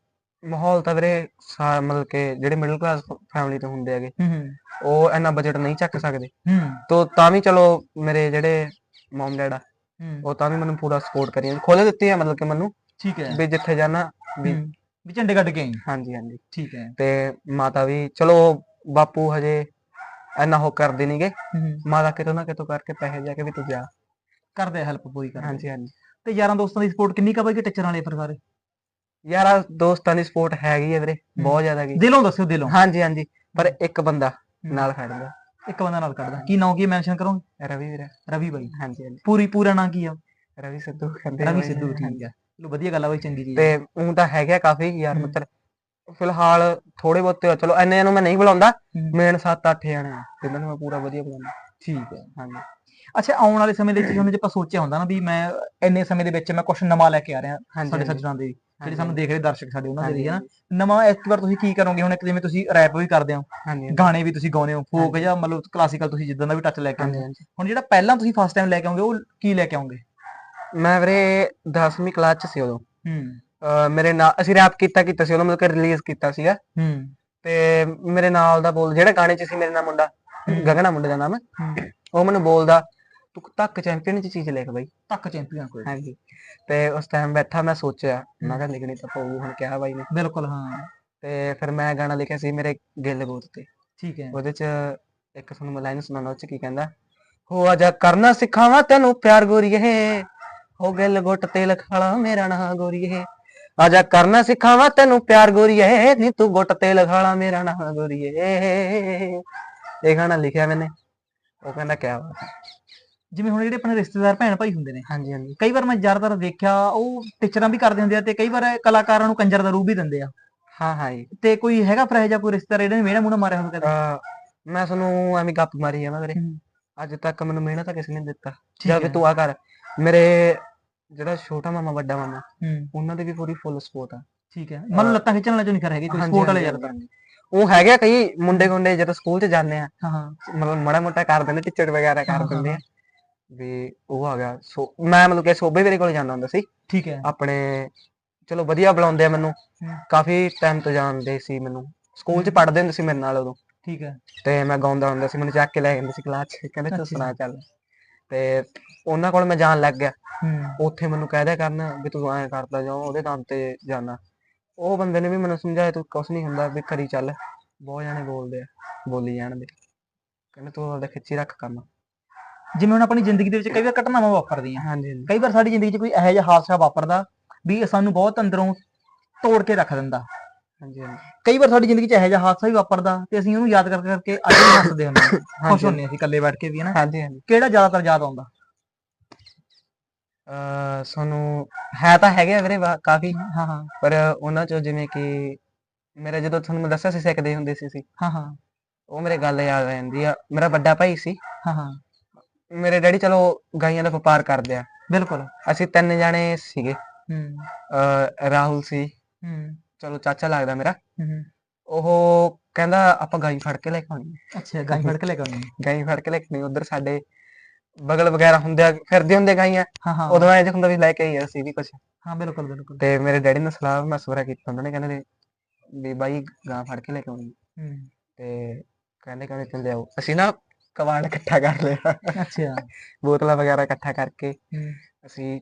ਮਾਹੌਲ ਤਾਂ ਵੀਰੇ ਸਾ ਮਤਲਬ ਕਿ ਜਿਹੜੇ ਮਿਡਲ ਕਲਾਸ ਫੈਮਿਲੀ ਤੋਂ ਹੁੰਦੇ ਹੈਗੇ ਹੂੰ ਹੂੰ। ਉਹ ਇੰਨਾ ਬਜਟ ਨਹੀਂ ਚੱਕ ਸਕਦੇ। ਹੂੰ। ਤੋ ਤਾਂ ਵੀ ਚਲੋ ਮੇਰੇ ਜਿਹੜੇ ਮਮ ਡੈਡ ਆ ਹੂੰ। ਉਹ ਤਾਂ ਵੀ ਮੈਨੂੰ ਪੂਰਾ ਸਪੋਰਟ ਕਰੀ ਜਾਂਦੇ ਖੋਲੇ ਦਿੱਤੀ ਹੈ ਮਤਲਬ ਕਿ ਮੈਨੂੰ ਠੀਕ ਹੈ। ਵੀ ਜਿੱਥੇ ਜਾਣਾ ਵੀ ਹੂੰ, ਵੀ ਝੰਡੇ ਕੱਢ ਕੇ ਆਈ। ਹਾਂਜੀ ਹਾਂਜੀ। ਠੀਕ ਹੈ। ਤੇ ਮਾਤਾ ਵੀ ਚਲੋ ਬਾਪੂ ਹਜੇ ਇੰਨਾ ਹੋ ਕਰਦੇ ਨਹੀਂਗੇ ਮਾਤਾ ਕਿਤੋਂ ਨਾ ਕਿਤੋਂ ਕਰਕੇ ਪੈਸੇ ਜਾ ਕੇ ਵੀ ਤੂੰ ਜਾ। ਕਰਦੇ ਹੈਲਪ ਪੂਰੀ ਕਰਦੇ। ਹਾਂਜੀ ਹਾਂਜੀ। ਤੇ ਯਾਰਾਂ ਦੋਸਤਾਂ ਦੀ ਸਪੋਰਟ ਕਿੰਨੀ ਕਾ ਬਾਈ ਕਿ ਟੀਚਰਾਂ ਵਾਲੇ ਸਾਰੇ ਯਾਰਾ ਦੋਸਤਾਂ ਦੀ ਸਪੋਰਟ ਹੈਗੀ ਹੈ ਵੀਰੇ ਬਹੁਤ ਜ਼ਿਆਦਾ ਹੈਗੀ। ਦਿਲੋਂ ਦੱਸਿਓ ਦਿਲੋਂ। ਹਾਂਜੀ ਹਾਂਜੀ। ਪਰ ਇੱਕ ਬੰਦਾ ਨਾਲ ਖੜਦਾ ਇੱਕ ਬੰਦਾ ਨਾਲ ਕੱਢਦਾ ਕੀ ਨਾਂ ਕੀ ਮੈਂਸ਼ਨ ਕਰੋਗੇ? ਰਵੀ ਵੀਰੇ। ਰਵੀ ਬਾਈ। ਹਾਂਜੀ ਹਾਂਜੀ। ਪੂਰੀ ਪੂਰਾ ਨਾਂ ਕੀ ਆ? ਰਵੀ ਸਿੱਧੂ ਕਹਿੰਦੇ ਰਵੀ ਸਿੱਧੂ ਠੀਕ। ਆ। ਚਲੋ ਵਧੀਆ ਗੱਲ ਆ ਬਾਈ ਚੰਗੀ ਚੀਜ਼। ਤੇ ਉਹ ਤਾਂ ਹੈਗਾ ਕਾਫੀ ਯਾਰ। ਮਿੱਤਰ ਫਿਲਹਾਲ ਥੋੜੇ ਬਹੁਤੇ ਆ, ਚਲੋ ਇੰਨੇ ਨੂੰ ਮੈਂ ਨਹੀਂ ਬੁਲਾਉਂਦਾ। ਮੇਨ 7-8 ਜਣੇ ਆ। ਜਿਨ੍ਹਾਂ ਨੂੰ ਮੈਂ ਪੂਰਾ ਵਧੀਆ ਬੁਲਾਉਂਦਾ। ਠੀਕ ਹੈ। ਹਾਂਜੀ। ਅੱਛਾ ਆਉਣ ਵਾਲੇ ਸਮੇਂ ਦੇ ਵਿੱਚ ਹੁਣ ਜੇ ਆਪਾਂ ਸੋਚਿਆ ਹੁੰਦਾ ਨਾ ਵੀ ਮੈਂ ਇੰਨੇ ਸਮੇਂ ਦੇ ਵਿੱਚ ਮੈਂ ਕੁਝ ਨਵਾਂ ਲੈ ਕੇ ਆ ਰਿਹਾ ਸਾਡੇ ਸੱਜਣਾਂ ਦੇ। ਜਿਹੜੇ ਸਾਨੂੰ ਦੇਖ ਰਹੇ ਦਰਸ਼ਕ ਸਾਡੇ ਉਹਨਾਂ ਦੇ ਹਾਂਜੀ, ਹਨਾ? ਨਵਾਂ ਇੱਕ ਵਾਰ ਤੁਸੀਂ ਕੀ ਕਰੋਗੇ? ਹੁਣ ਇੱਕ ਜਿਵੇਂ ਤੁਸੀਂ ਰੈਪ ਵੀ ਕਰਦੇ ਹੋ। ਗਾਣੇ ਵੀ ਤੁਸੀਂ ਗਾਉਂਦੇ ਹੋ। ਫੋਕ। ਜਾਂ ਮਤਲਬ ਕਲਾਸੀਕਲ ਤੁਸੀਂ ਜਿੱਦਾਂ ਦਾ ਵੀ ਟੱਚ ਲੈ ਕੇ ਆਉਂਦੇ ਹੁਣ ਜਿਹੜਾ ਪਹਿਲਾਂ ਤੁਸੀਂ ਫਸਟ ਟਾਈਮ ਲੈ ਕੇ ਆਉਂਗੇ ਉਹ ਕੀ ਲੈ ਕੇ ਆਉਂਗੇ? ਮੈਂ ਵੀਰੇ 10ਵੀਂ ਕਲਾਸ ਚ ਸੀ ਉਦੋਂ। ਹੂੰ। ਅਹ ਮੇਰੇ ਨਾਲ ਅਸੀਂ ਰੈਪ ਕੀਤਾ ਕੀਤਾ ਸੀ ਉਦੋਂ ਮਤਲਬ ਕਿ ਰਿਲੀਜ਼ ਕੀਤਾ ਸੀਗਾ। ਹੂੰ। ਤੇ ਮੇਰੇ ਨਾਲ ਦਾ ਬੋਲ ਜਿਹੜਾ ਗਾਣੇ ਚ ਸੀ ਮੇਰੇ ਨਾਲ ਮੁੰਡਾ। ਗਗਨਾ ਮੁੰਡੇ ਦਾ ਨਾਮ। ਹੈ। ਹੂੰ ਉਹ ਮੈਨੂੰ ਬੋਲਦਾ ਤੂੰ ਤੱਕ ਚੈਂਪੀਅਨ ਚ ਚੀਜ਼ ਲਿਖ ਬਈ। ਤੱਕ ਚੈਂਪੀਅਨ ਕੋਈ। ਹਾਂਜੀ। ਤੇ ਉਸ ਟਾਈਮ ਬੈਠਾ ਮੈਂ ਸੋਚਿਆ ਮੈਂ ਕਿਹਾ ਲਿਖਣੀ ਤਾਂ ਪਊ ਹੁਣ ਕਿਹਾ ਬਾਈ ਨੇ ਬਿਲਕੁਲ ਹਾਂ। ਤੇ ਫਿਰ ਮੈਂ ਗਾਣਾ ਲਿਖਿਆ ਸੀ ਮੇਰੇ ਗਿੱਲ ਗੋਤ ਤੇ। ਠੀਕ ਹੈ। ਉਹਦੇ ਚ ਇੱਕ ਤੁਹਾਨੂੰ ਮੈਂ ਲਾਈਨ ਸੁਣਾਉਣਾ ਉਹ ਚ ਕੀ ਕਹਿੰਦਾ ਹੋ ਆਜਾ ਕਰਨਾ ਸਿਖਾਵਾਂ ਤੈਨੂੰ ਪਿਆਰ ਗੋਰੀਏ ਹੋ ਗਿੱਲ ਗੁੱਟ ਤੇ ਲਖਾਲਾ ਮੇਰਾ ਨਾਂ ਗੋਰੀਏ। ਆਜਾ ਕਰਨਾ ਸਿਖਾਵਾਂ ਤੈਨੂੰ ਪਿਆਰ ਗੋਰੀਏ ਨੀ ਤੂੰ ਗੁੱਟ ਤੇ ਲਖਾਲਾ ਮੇਰਾ ਨਾਂ ਗੋਰੀਏ। ਇਹ ਗਾਣਾ ਲਿਖਿਆ ਮੈਨੇ ਉਹ ਕਹਿੰਦਾ ਕਿਆ ਬਾਤ ਹੈ। ਜਿਵੇਂ ਹੁਣ ਜਿਹੜੇ ਆਪਣੇ ਰਿਸ਼ਤੇਦਾਰ ਭੈਣ ਭਾਈ ਹੁੰਦੇ ਨੇ ਹਾਂਜੀ ਹਾਂਜੀ। ਕਈ ਵਾਰ ਮੈਂ ਜ਼ਿਆਦਾਤਰ ਦੇਖਿਆ ਉਹ ਟੀਚਰਾਂ ਵੀ ਕਰਦੇ ਹੁੰਦੇ ਆ ਤੇ ਕਈ ਵਾਰ ਕਲਾਕਾਰਾਂ ਨੂੰ ਕੰਜਰ ਦਾ ਰੂਪ ਵੀ ਦਿੰਦੇ ਆ। ਹਾਂ ਹਾਂ ਜੀ। ਤੇ ਕੋਈ ਹੈਗਾ ਫਿਰ ਇਹੋ ਜਿਹਾ ਕੋਈ ਰਿਸ਼ਤੇਦਾਰ ਇਹਨੇ ਮੇੜਾ ਮੂਣਾ ਮਾਰਿਆ ਹੋਵੇ ਕਦੇ? ਅਹ ਮੈਂ ਤੁਹਾਨੂੰ ਐਵੇਂ ਗੱਪ ਮਾਰੀ ਜਾਵਾਂ ਵੀਰੇ। ਹਮ। ਅੱਜ ਤੱਕ ਮੈਨੂੰ ਮਿਹਨਤ ਤਾਂ ਕਿਸੇ ਨੇ ਨੀ ਦਿੱਤਾ। ਠੀਕ ਵੀ ਹੈ। ਤੂੰ ਆ ਕਰ। ਮੇਰੇ ਜਿਹੜਾ ਛੋਟਾ ਮਾਮਾ ਵੱਡਾ ਮਾਮਾ ਹੂੰ। ਉਹਨਾਂ ਦੇ ਵੀ ਪੂਰੀ ਫੁੱਲ ਸਪੋਰਟ ਆ। ਠੀਕ ਹੈ। ਮਤਲਬ ਲੱਤਾਂ ਖਿੱਚਣ ਵਾਲੇ ਚੋਂ ਨਹੀਂ ਕਰ ਹੈਗੇ ਕੋਈ ਸਪੋਰਟ ਵਾਲੇ ਯਾਰ ਤਾਂ। ਉਹ ਹੈਗੇ ਕਈ ਮੁੰਡੇ ਗੁੰਡੇ ਜਦੋਂ ਸਕੂਲ 'ਚ ਜਾਂਦੇ ਆ ਹਾਂ ਮਤਲਬ ਮਾੜਾ ਮੋਟਾ ਕਰ ਦਿੰਦੇ ਟੀਚਰ ਵਗੈਰਾ ਕਰ ਦਿੰਦੇ ਆ। ਵੀ ਉਹ ਆ ਗਿਆ। ਸੋ ਮੈਂ ਮਤਲਬ ਕਿ ਸੋਭੇ ਵੀਰੇ ਕੋਲ ਜਾਂਦਾ ਹੁੰਦਾ ਸੀ। ਠੀਕ ਹੈ। ਆਪਣੇ ਚਲੋ ਵਧੀਆ ਬੁਲਾਉਂਦੇ ਆ ਮੈਨੂੰ। ਕਾਫੀ ਟਾਈਮ ਤੋਂ ਜਾਣਦੇ ਸੀ ਮੈਨੂੰ। ਸਕੂਲ 'ਚ ਹੂੰ। ਪੜ੍ਹਦੇ ਹੁੰਦੇ ਸੀ ਮੇਰੇ ਨਾਲ ਉਦੋਂ। ਠੀਕ ਹੈ। ਤੇ ਮੈਂ ਗਾਉਂਦਾ ਹੁੰਦਾ ਸੀ ਮੈਨੂੰ ਚੱਕ ਕੇ ਲੈ ਜਾਂਦੇ ਸੀ ਕਲਾਸ 'ਚ। ਕਹਿੰਦੇ ਤੂੰ। ਸੁਣਾ ਚੱਲ। ਤੇ ਉਹਨਾਂ ਕੋਲ ਮੈਂ ਜਾਣ ਲੱਗ ਗਿਆ। ਉੱਥੇ ਮੈਨੂੰ ਕਹਿ ਦਿਆ ਕਰਨ ਵੀ ਤੂੰ ਐਂ ਕਰਦਾ ਜਾ ਉਹਦੇ ਦਮ ਤੇ ਜਾਣਾ। ਉਹ ਬੰਦੇ ਨੇ ਵੀ ਮੈਨੂੰ ਸਮਝਾਇਆ ਤੂੰ ਕੁਛ ਨਹੀਂ ਹੁੰਦਾ ਵੀ ਕਰੀ ਚੱਲ। ਬਹੁਤ ਜਾਣੇ ਬੋਲਦੇ ਆ ਬੋਲੀ ਜਾਣ ਦੇ। ਕਹਿੰਦੇ ਤੂੰ ਉਹਦਾ ਖਿੱਚੀ ਰੱਖ ਕੰਮ। ਜਿਵੇਂ ਹੁਣ ਆਪਣੀ ਜ਼ਿੰਦਗੀ ਦੇ ਵਿੱਚ ਕਈ ਵਾਰ ਘਟਨਾਵਾਂ ਵਾਪਰਦੀਆਂ। ਹਾਂਜੀ ਕਈ ਵਾਰ ਸਾਡੀ ਜ਼ਿੰਦਗੀ 'ਚ ਕੋਈ ਇਹੋ ਜਿਹਾ ਹਾਦਸਾ ਵਾਪਰਦਾ ਵੀ ਇਹ ਸਾਨੂੰ ਬਹੁਤ ਅੰਦਰੋਂ ਤੋੜ ਕੇ ਰੱਖ ਦਿੰਦਾ। ਹਾਂਜੀ ਹਾਂਜੀ। ਕਈ ਵਾਰ ਸਾਡੀ ਜ਼ਿੰਦਗੀ 'ਚ ਇਹੋ ਜਿਹਾ ਹਾਦਸਾ ਵੀ ਵਾਪਰਦਾ ਤੇ ਅਸੀਂ ਉਹਨੂੰ ਯਾਦ ਕਰ ਕਰਕੇ ਅੱਜ ਵੀ ਹੱਸਦੇ ਹੁੰਦੇ ਹਾਂ। ਖੁਸ਼ ਹੁੰਦੇ ਅਸੀਂ ਇਕੱਲੇ ਬੈਠ ਕੇ ਵੀ ਹਨਾ ਹਾਂਜੀ ਹਾਂਜੀ। ਕਿਹੜਾ ਜ਼ਿਆਦਾਤਰ ਯਾਦ ਆਉਂਦਾ? ਸਾਨੂੰ ਹੈ ਤਾਂ ਹੈਗੇ ਆ ਵੀਰੇ ਵਾ- ਕਾਫੀ ਹਾਂ ਹਾਂ। ਪਰ ਉਹਨਾਂ ਚੋਂ ਜਿਵੇਂ ਕਿ ਮੇਰਾ ਜਦੋਂ ਤੁਹਾਨੂੰ ਮੈਂ ਦੱਸਿਆ ਸੀ ਸਿੱਖਦੇ ਹੁੰਦੇ ਸੀ ਅਸੀਂ ਹਾਂ ਹਾਂ। ਉਹ ਮੇਰੇ ਗੱਲ ਯਾਦ ਜਾਂਦੀ ਆ। ਮੇਰਾ ਵੱਡਾ ਭਾਈ ਸੀ। ਹਾਂ ਹਾਂ। ਮੇਰੇ ਡੈਡੀ ਚਲੋ ਗਾਈਆਂ ਦਾ ਵਪਾਰ ਕਰਦੇ ਆ। ਬਿਲਕੁਲ। ਅਸੀਂ ਤਿੰਨ ਜਾਣੇ ਸੀਗੇ। ਹੂੰ। ਅਹ ਰਾਹੁਲ ਸੀ। ਹੂੰ। ਚਲੋ ਚਾਚਾ ਲੱਗਦਾ ਮੇਰਾ। ਹੂੰ ਉਹ ਕਹਿੰਦਾ ਆਪਾਂ ਗਾਈ ਫੜ ਕੇ ਲੈ ਕੇ ਆਉਣੀ। ਅੱਛਾ ਗਾਈ ਫੜ ਕੇ ਲੈ ਕੇ ਆਉਣੀ ਹੈ। ਗਾਈ ਫੜ ਕੇ ਲੈ ਕੇ ਆਉਣੀ ਉਧਰ ਸਾਡੇ ਬਗਲ ਵਗੈਰਾ ਹੁੰਦੇ ਆ ਫਿਰਦੇ ਹੁੰਦੇ ਗਾਈਆਂ। ਹਾਂ ਹਾਂ। ਉਦੋਂ ਐਂ ਜਿਹਾ ਹੁੰਦਾ ਵੀ ਲੈ ਕੇ ਆਈ ਅਸੀਂ ਵੀ ਕੁਝ ਹਾਂ ਬਿਲਕੁਲ ਬਿਲਕੁਲ। ਤੇ ਮੇਰੇ ਡੈਡੀ ਨੇ ਸਲਾਹ ਮਸ਼ਵਰਾ ਕੀਤਾ ਉਹਨਾਂ ਨੇ ਕਹਿੰਦੇ ਨੇ ਵੀ ਬਾਈ ਗਾਂ ਫੜ ਕੇ ਲੈ ਕੇ ਆਉਣੀ। ਹੂੰ। ਤੇ ਕਹਿੰਦੇ ਕਹਿੰਦੇ ਚੱਲ ਜਾਓ ਅਸੀਂ ਨਾ ਕਬਾੜ ਇਕੱਠਾ ਕਰ ਲਿਆ। ਅੱਛਾ। ਬੋਤਲਾਂ ਵਗੈਰਾ ਇਕੱਠਾ ਕਰਕੇ ਹੂੰ। ਅਸੀਂ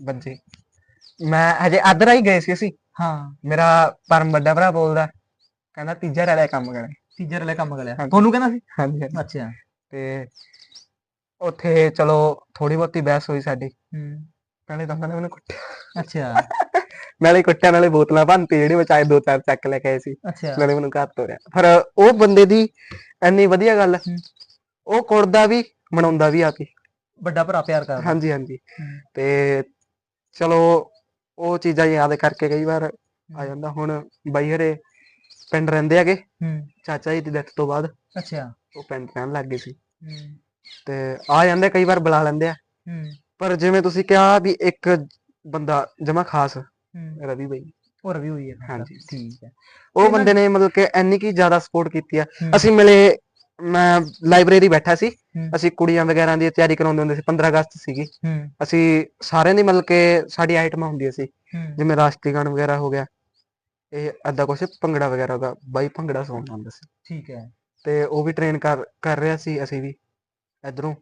ਬੱਜੇ। ਮੈਂ ਹਜੇ ਅੱਧਰ ਹੀ ਗਏ ਸੀ ਅਸੀਂ। ਹਾਂ। ਮੇਰਾ ਪਰਮ ਵੱਡਾ ਭਰਾ ਬੋਲਦਾ ਕਹਿੰਦਾ ਤੀਜਾ ਰਲਿਆ ਕੰਮ ਕਰੇ। ਤੀਜੇ ਵਾਲੇ ਕੰਮ ਕਰਿਆ ਹਾਂਜੀ। ਤੁਹਾਨੂੰ ਕਹਿੰਦਾ ਸੀ? ਹਾਂਜੀ ਹਾਂਜੀ। ਅੱਛਾ। ਤੇ ਉੱਥੇ ਚਲੋ ਥੋੜੀ ਬਹੁਤੀ ਬਹਿਸ ਹੋਈ ਸਾਡੀ। ਹੂੰ। ਪਹਿਲੇ ਤਾਂ ਉਹਨਾਂ ਨੇ ਮੈਨੂੰ ਕੁੱਟਿਆ। ਅੱਛਾ। ਨਾਲੇ ਕੁੱਟਿਆ ਨਾਲੇ ਬੋਤਲਾਂ ਭੰਨਤੀ ਜਿਹੜੀ ਬਚਾਏ ਦੋ ਚਾਰ ਚੱਕ ਲੈ ਕੇ ਆਏ ਸੀ। ਨਾਲੇ ਮੈਨੂੰ ਘਰ ਤੋਰਿਆ ਪਰ ਉਹ ਬੰਦੇ ਦੀ ਇੰਨੀ ਵਧੀਆ ਗੱਲ ਹੂੰ। ਉਹ ਕੁੜਦਾ ਵੀ ਮਨਾਉਂਦਾ ਵੀ ਆਪੀ ਵੱਡਾ ਭਰਾ ਪਿਆਰ ਕਰਦਾ। ਹਾਂਜੀ ਹਾਂਜੀ। ਹੂੰ। ਤੇ ਚਲੋ ਉਹ ਚੀਜ਼ਾਂ ਯਾਦ ਕਰਕੇ ਕਈ ਵਾਰ ਆ ਜਾਂਦਾ। ਹੁਣ ਬਾਈ ਹਰੇ ਪਿੰਡ ਰਹਿੰਦੇ ਹੈਗੇ। ਹੂੰ। ਚਾਚਾ ਜੀ ਦੀ ਡੈਥ ਤੋਂ ਬਾਅਦ ਅੱਛਾ। ਉਹ ਪਿੰਡ ਰਹਿਣ ਲੱਗ ਗਏ ਸੀ। ਹੂੰ। ਤੇ ਆ ਜਾਂਦੇ ਕਈ ਵਾਰ ਬੁਲਾ ਲੈਂਦੇ ਆ। ਹੂੰ। ਪਰ ਜਿਵੇਂ ਤੁਸੀਂ ਕਿਹਾ ਵੀ ਇੱਕ ਬੰਦਾ ਜਮਾ ਖਾਸ ਹੂੰ। ਰਵੀ ਬਾਈ। ਉਹ ਰਵੀ ਹੋਈ ਹੈ ਹਾਂਜੀ। ਠੀਕ ਹੈ। ਉਹ ਬੰਦੇ ਨੇ ਮਤਲਬ ਕਿ ਇੰਨੀ ਕੀ ਜ਼ਿਆਦਾ ਸਪੋਰਟ ਕੀਤੀ ਆ। ਹੂੰ। ਅਸੀਂ ਮਿਲੇ ਮੈਂ ਲਾਇਬ੍ਰੇਰੀ ਬੈਠਾ ਸੀ। ਹੂੰ। ਅਸੀਂ ਕੁੜੀਆਂ ਵਗੈਰਾ ਦੀ ਤਿਆਰੀ ਕਰਾਉਂਦੇ ਹੁੰਦੇ ਸੀ 15 ਅਗਸਤ ਸੀਗੀ। ਹੂੰ। ਅਸੀਂ ਸਾਰਿਆਂ ਦੀ ਮਤਲਬ ਕਿ ਸਾਡੀ ਆਈਟਮਾਂ ਹੁੰਦੀਆਂ ਸੀ। ਹੂੰ। ਜਿਵੇਂ ਰਾਸ਼ਟਰੀ ਗਾਣ ਵਗੈਰਾ ਹੋ ਗਿਆ ਇਹ ਅੱਦਾ ਕੁਛ ਭੰਗੜਾ ਵਗੈਰਾ ਦਾ ਬਾਈ ਭੰਗੜਾ ਸੌਂਦਾ ਹੁੰਦਾ ਸੀ। ਠੀਕ ਹੈ। ਤੇ ਉਹ ਵੀ ਟ੍ਰੇਨ ਕਰ ਕਰ ਰਿਹਾ ਸੀ ਅਸੀਂ ਵੀ। ਇਧਰੋਂ।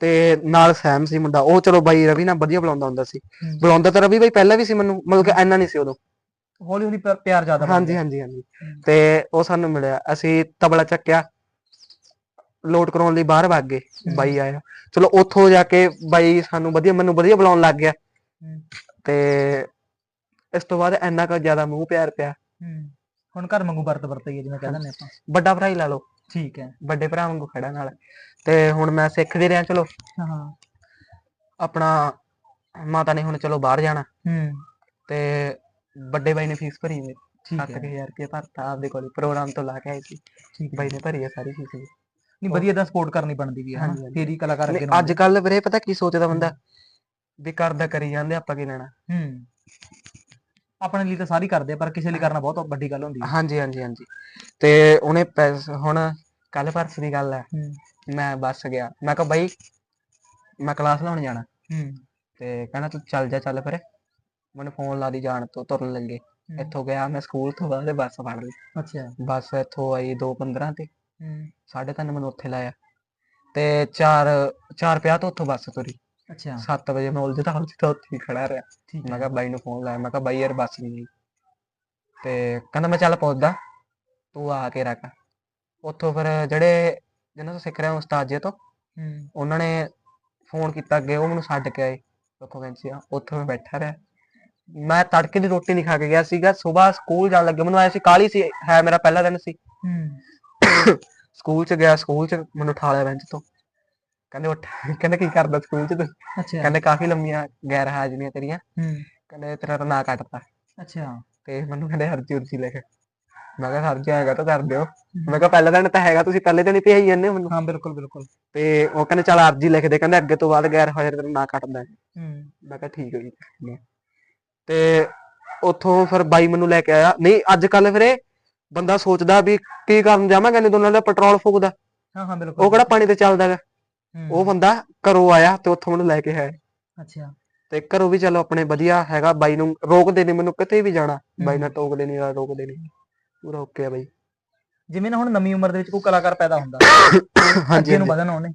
ਤੇ ਨਾਲ ਸੈਮ ਸੀ ਮੁੰਡਾ। ਉਹ ਚਲੋ ਬਾਈ ਰਵੀ ਨਾਲ ਵਧੀਆ ਬੁਲਾਉਂਦਾ ਹੁੰਦਾ ਸੀ। ਬੁਲਾਉਂਦਾ ਤਾਂ ਰਵੀ ਬਾਈ ਪਹਿਲਾਂ ਵੀ ਸੀ ਮੈਨੂੰ ਮਤਲਬ ਕਿ ਇੰਨਾ ਨਹੀਂ ਸੀ ਉਦੋਂ। ਹੌਲੀ ਹੌਲੀ ਪਿਆਰ- ਪਿਆਰ ਜ਼ਿਆਦਾ ਬਣ ਹਾਂਜੀ ਗਿਆ। ਹਾਂਜੀ ਹਾਂਜੀ। ਤੇ ਉਹ ਸਾਨੂੰ ਮਿਲਿਆ। ਅਸੀਂ ਤਬਲਾ ਚੱਕਿਆ। ਲੋਡ ਕਰਾਉਣ ਲਈ ਬਾਹਰ ਭੱਗ ਗਏ। ਬਾਈ ਆਇਆ। ਚਲੋ ਉੱਥੋਂ ਜਾ ਕੇ ਬਾਈ ਸਾਨੂੰ ਵਧੀਆ ਮੈਨੂੰ ਵਧੀਆ ਬੁਲਾਉਣ ਲੱਗ ਗਿਆ। ਤੇ ਇਸ ਤੋਂ ਬਾਅਦ ਇੰਨਾ ਕੁ ਜ਼ਿਆਦਾ ਮੂੰਹ ਪਿਆਰ ਪਿਆ। ਹੁਣ ਘਰ ਵਾਂਗੂ ਵਰਤ ਵਰਤਈਏ ਜਿਵੇਂ ਕਹਿ ਦਿੰਦੇ ਆਪਾਂ। ਵੱਡਾ ਭਰਾ ਹੀ ਲਾ ਲਓ। ਠੀਕ ਹੈ ਵੱਡੇ ਭਰਾ ਵਾਂਗੂ ਖੜਾ ਨਾਲ। ਤੇ ਹੁਣ ਮੈਂ ਸਿੱਖ ਵੀ ਰਿਹਾ ਚਲੋ। ਹਾਂ। ਹਾਂ ਆਪਣਾ ਮਾਤਾ ਨੇ ਹੁਣ ਚਲੋ ਬਾਹਰ ਜਾਣਾ। ਹੂੰ। ਤੇ ਵੱਡੇ ਬਾਈ ਨੇ ਫੀਸ ਭਰੀ ਮੇਰੀ ਠੀਕ ਹੈ। 7000 ਰੁਪਏ ਭਰਤਾ ਆਪਦੇ ਕੋਲ ਪ੍ਰੋਗਰਾਮ ਤੋਂ ਲਾ ਕੇ ਆਏ ਸੀ। ਠੀਕ ਹੈ। ਬਾਈ ਨੇ ਭਰੀ ਆ ਸਾਰੀ ਫੀਸ ਨਹੀਂ ਵਧੀਆ ਤਾਂ ਸਪੋਰਟ ਕਰਨੀ ਬਣਦੀ ਵੀ ਹੈ ਹੀ ਕਲਾਕਾਰ ਅੱਗੇ ਅੱਜ ਕੱਲ ਵੀਰੇ ਪਤਾ ਕੀ ਸੋਚਦਾ ਬੰਦਾ? ਵੀ ਕਰਦਾ ਕਰੀ ਜਾਂਦੇ ਆਪਾਂ ਕੀ ਲੈਣਾ? ਹੂੰ। ਆਪਣੇ ਲਈ ਤਾਂ ਸਾਰੀ ਕਰਦੇ ਆ ਪਰ ਕਿਸੇ ਲਈ ਕਰਨਾ ਬਹੁਤ ਵੱਡੀ ਗੱਲ ਹੁੰਦੀ ਹੈ ਹਾਂਜੀ ਹਾਂਜੀ ਹਾਂਜੀ। ਤੇ ਉਹਨੇ ਪੈਸ ਹੁਣ ਕੱਲ ਪਰਸ ਦੀ ਗੱਲ ਹੈ ਹੂੰ। ਮੈਂ ਬੱਸ ਗਿਆ। ਮੈਂ ਕਿਹਾ ਬਾਈ ਮੈਂ ਕਲਾਸ ਲਾਉਣ ਜਾਣਾ। ਹੂੰ। ਤੇ ਕਹਿੰਦਾ ਤੂੰ ਚੱਲ ਜਾ ਚੱਲ ਫਿਰ ਮੈਨੂੰ ਫੋਨ ਲਾ ਦੀ ਜਾਣ ਤੋਂ ਤੁਰਨ ਲੱਗੇ। ਹੂੰ। ਇੱਥੋਂ ਗਿਆ ਮੈਂ ਸਕੂਲ ਤੋਂ ਬਾਅਦ ਬੱਸ ਫੜ ਲਈ। ਅੱਛਾ। ਬੱਸ ਇੱਥੋਂ ਆਈ 2:15 ਤੇ। ਹੂੰ। ਸਾਢੇ ਤਿੰਨ ਮੈਨੂੰ ਉੱਥੇ ਲਾਇਆ। ਤੇ 4 4:50 ਤੋਂ ਉੱਥੋਂ ਬੱਸ ਤੁਰੀ। ਅੱਛਾ। 7 ਵਜੇ ਮੈਂ ਉਲਝਦਾ ਉਲਝਦਾ ਉੱਥੇ ਹੀ ਖੜਾ ਰਿਹਾ। ਠੀਕ ਮੈਂ ਕਿਹਾ ਬਾਈ ਨੂੰ ਫੋਨ ਲਾਇਆ ਮੈਂ ਕਿਹਾ ਬਾਈ ਯਾਰ ਬੱਸ ਨਹੀਂ ਆਈ। ਤੇ ਕਹਿੰਦਾ ਮੈਂ ਚੱਲ ਪਹੁੰਚਦਾ ਤੂੰ ਆ ਕੇ ਰੱਖ। ਉੱਥੋਂ ਫਿਰ ਜਿਹੜੇ ਜਿਹਨਾਂ ਤੋਂ ਸਿੱਖ ਰਿਹਾ ਉਸਤਾਦ ਜੀ ਤੋਂ ਹੂੰ। ਉਹਨਾਂ ਨੇ ਫੋਨ ਕੀਤਾ ਅੱਗੇ ਉਹ ਮੈਨੂੰ ਛੱਡ ਕੇ ਆਏ। ਉੱਥੋਂ ਕੈਂਚੀਆਂ ਉੱਥੋਂ ਮੈਂ ਬੈਠਾ ਰਿਹਾ। ਮੈਂ ਤੜਕੇ ਦੀ ਰੋਟੀ ਨਹੀਂ ਖਾ ਕੇ ਗਿਆ ਸੀਗਾ ਸਵੇਰ ਸਕੂਲ ਜਾਣ ਲੱਗੇ। ਮੈਨੂੰ ਆਇਆ ਸੀ ਕਾਲੀ ਸੀ ਹੈ ਮੇਰਾ ਪਹਿਲਾ ਦਿਨ ਸੀ। ਹੂੰ। ਸਕੂਲ ਚ ਗਿਆ ਸਕੂਲ ਚ ਮੈਨੂੰ ਉਠਾ ਲਿਆ ਬੈਂਚ ਤੋਂ। ਕਹਿੰਦੇ ਉੱਠ ਕਹਿੰਦੇ ਕੀ ਕਰਦਾ ਸਕੂਲ ਚ ਤੂੰ? ਅੱਛਾ। ਕਹਿੰਦੇ ਕਾਫੀ ਲੰਮੀਆਂ ਗੈਰ ਹਾਜ਼ਰੀਆਂ ਤੇਰੀਆਂ। ਹੂੰ। ਕਹਿੰਦੇ ਤੇਰਾ ਤਾਂ ਨਾਂ ਕੱਟਤਾ। ਅੱਛਾ। ਤੇ ਮੈਨੂੰ ਕਹਿੰਦੇ ਅਰਜੀ ਉਰਜੀ ਲਿਖ। ਮੈਂ ਕਿਹਾ ਸਰ ਜੀ ਹੈਗਾ ਤਾਂ ਕਰ ਦਿਓ। ਮੈਂ ਕਿਹਾ ਪਹਿਲੇ ਦਿਨ ਤਾਂ ਹੈਗਾ ਤੁਸੀਂ ਪਹਿਲੇ ਦਿਨ ਹੀ ਭੇਜੀ ਜਾਂਦੇ ਹੋ ਮੈਨੂੰ। ਹਾਂ ਬਿਲਕੁਲ ਬਿਲਕੁਲ। ਤੇ ਉਹ ਕਹਿੰਦੇ ਚੱਲ ਅਰਜੀ ਲਿਖ ਦੇ। ਕਹਿੰਦੇ ਅੱਗੇ ਤੋਂ ਬਾਅਦ ਗੈਰ ਹਾਜ਼ਰ ਤੇਰਾ ਨਾਂ ਕੱਟਦਾ। ਹੂੰ। ਮੈਂ ਕਿਹਾ ਠੀਕ ਹੈ ਜੀ ਤੇ ਉੱਥੋਂ ਫਿਰ ਬਾਈ ਮੈਨੂੰ ਲੈ ਕੇ ਆਇਆ। ਨਹੀਂ ਅੱਜ ਕੱਲ ਫਿਰ ਇਹ ਬੰਦਾ ਸੋਚਦਾ ਵੀ ਕੀ ਕਰਨ ਜਾਵਾਂਗੇ ਇਹਨੇ ਦੋਨਾਂ ਦਾ ਪੈਟਰੋਲ ਫੂਕਦਾ। ਹਾਂ ਹਾਂ ਬਿਲਕੁਲ। ਉਹ ਕਿਹੜਾ ਪਾਣੀ ਤੇ ਚੱਲਦਾ ਹੂੰ, ਉਹ ਬੰਦਾ ਘਰੋਂ ਆਇਆ ਤੇ ਉੱਥੋਂ ਮੈਨੂੰ ਲੈ ਕੇ ਆਇਆ ਅੱਛਾ। ਤੇ ਘਰੋਂ ਵੀ ਚਲੋ ਆਪਣੇ ਵਧੀਆ ਹੈਗਾ ਬਾਈ ਨੂੰ ਰੋਕਦੇ ਨਹੀਂ ਮੈਨੂੰ ਕਿਤੇ ਵੀ ਜਾਣਾ। ਬਾਈ। ਨਾਲ ਟੋਕਦੇ ਨਹੀਂ ਨਾਲ ਰੋਕਦੇ ਨਹੀਂ ਪੂਰਾ ਓਕੇ ਆ ਬਾਈ। ਜਿਵੇਂ ਨਾ ਹੁਣ ਨਵੀਂ ਉਮਰ ਦੇ ਵਿੱਚ ਕੋਈ ਕਲਾਕਾਰ ਪੈਦਾ ਹੁੰਦਾ। ਹਾਂਜੀ ਨੂੰ ਵਧਣਾ ਉਹਨੇ।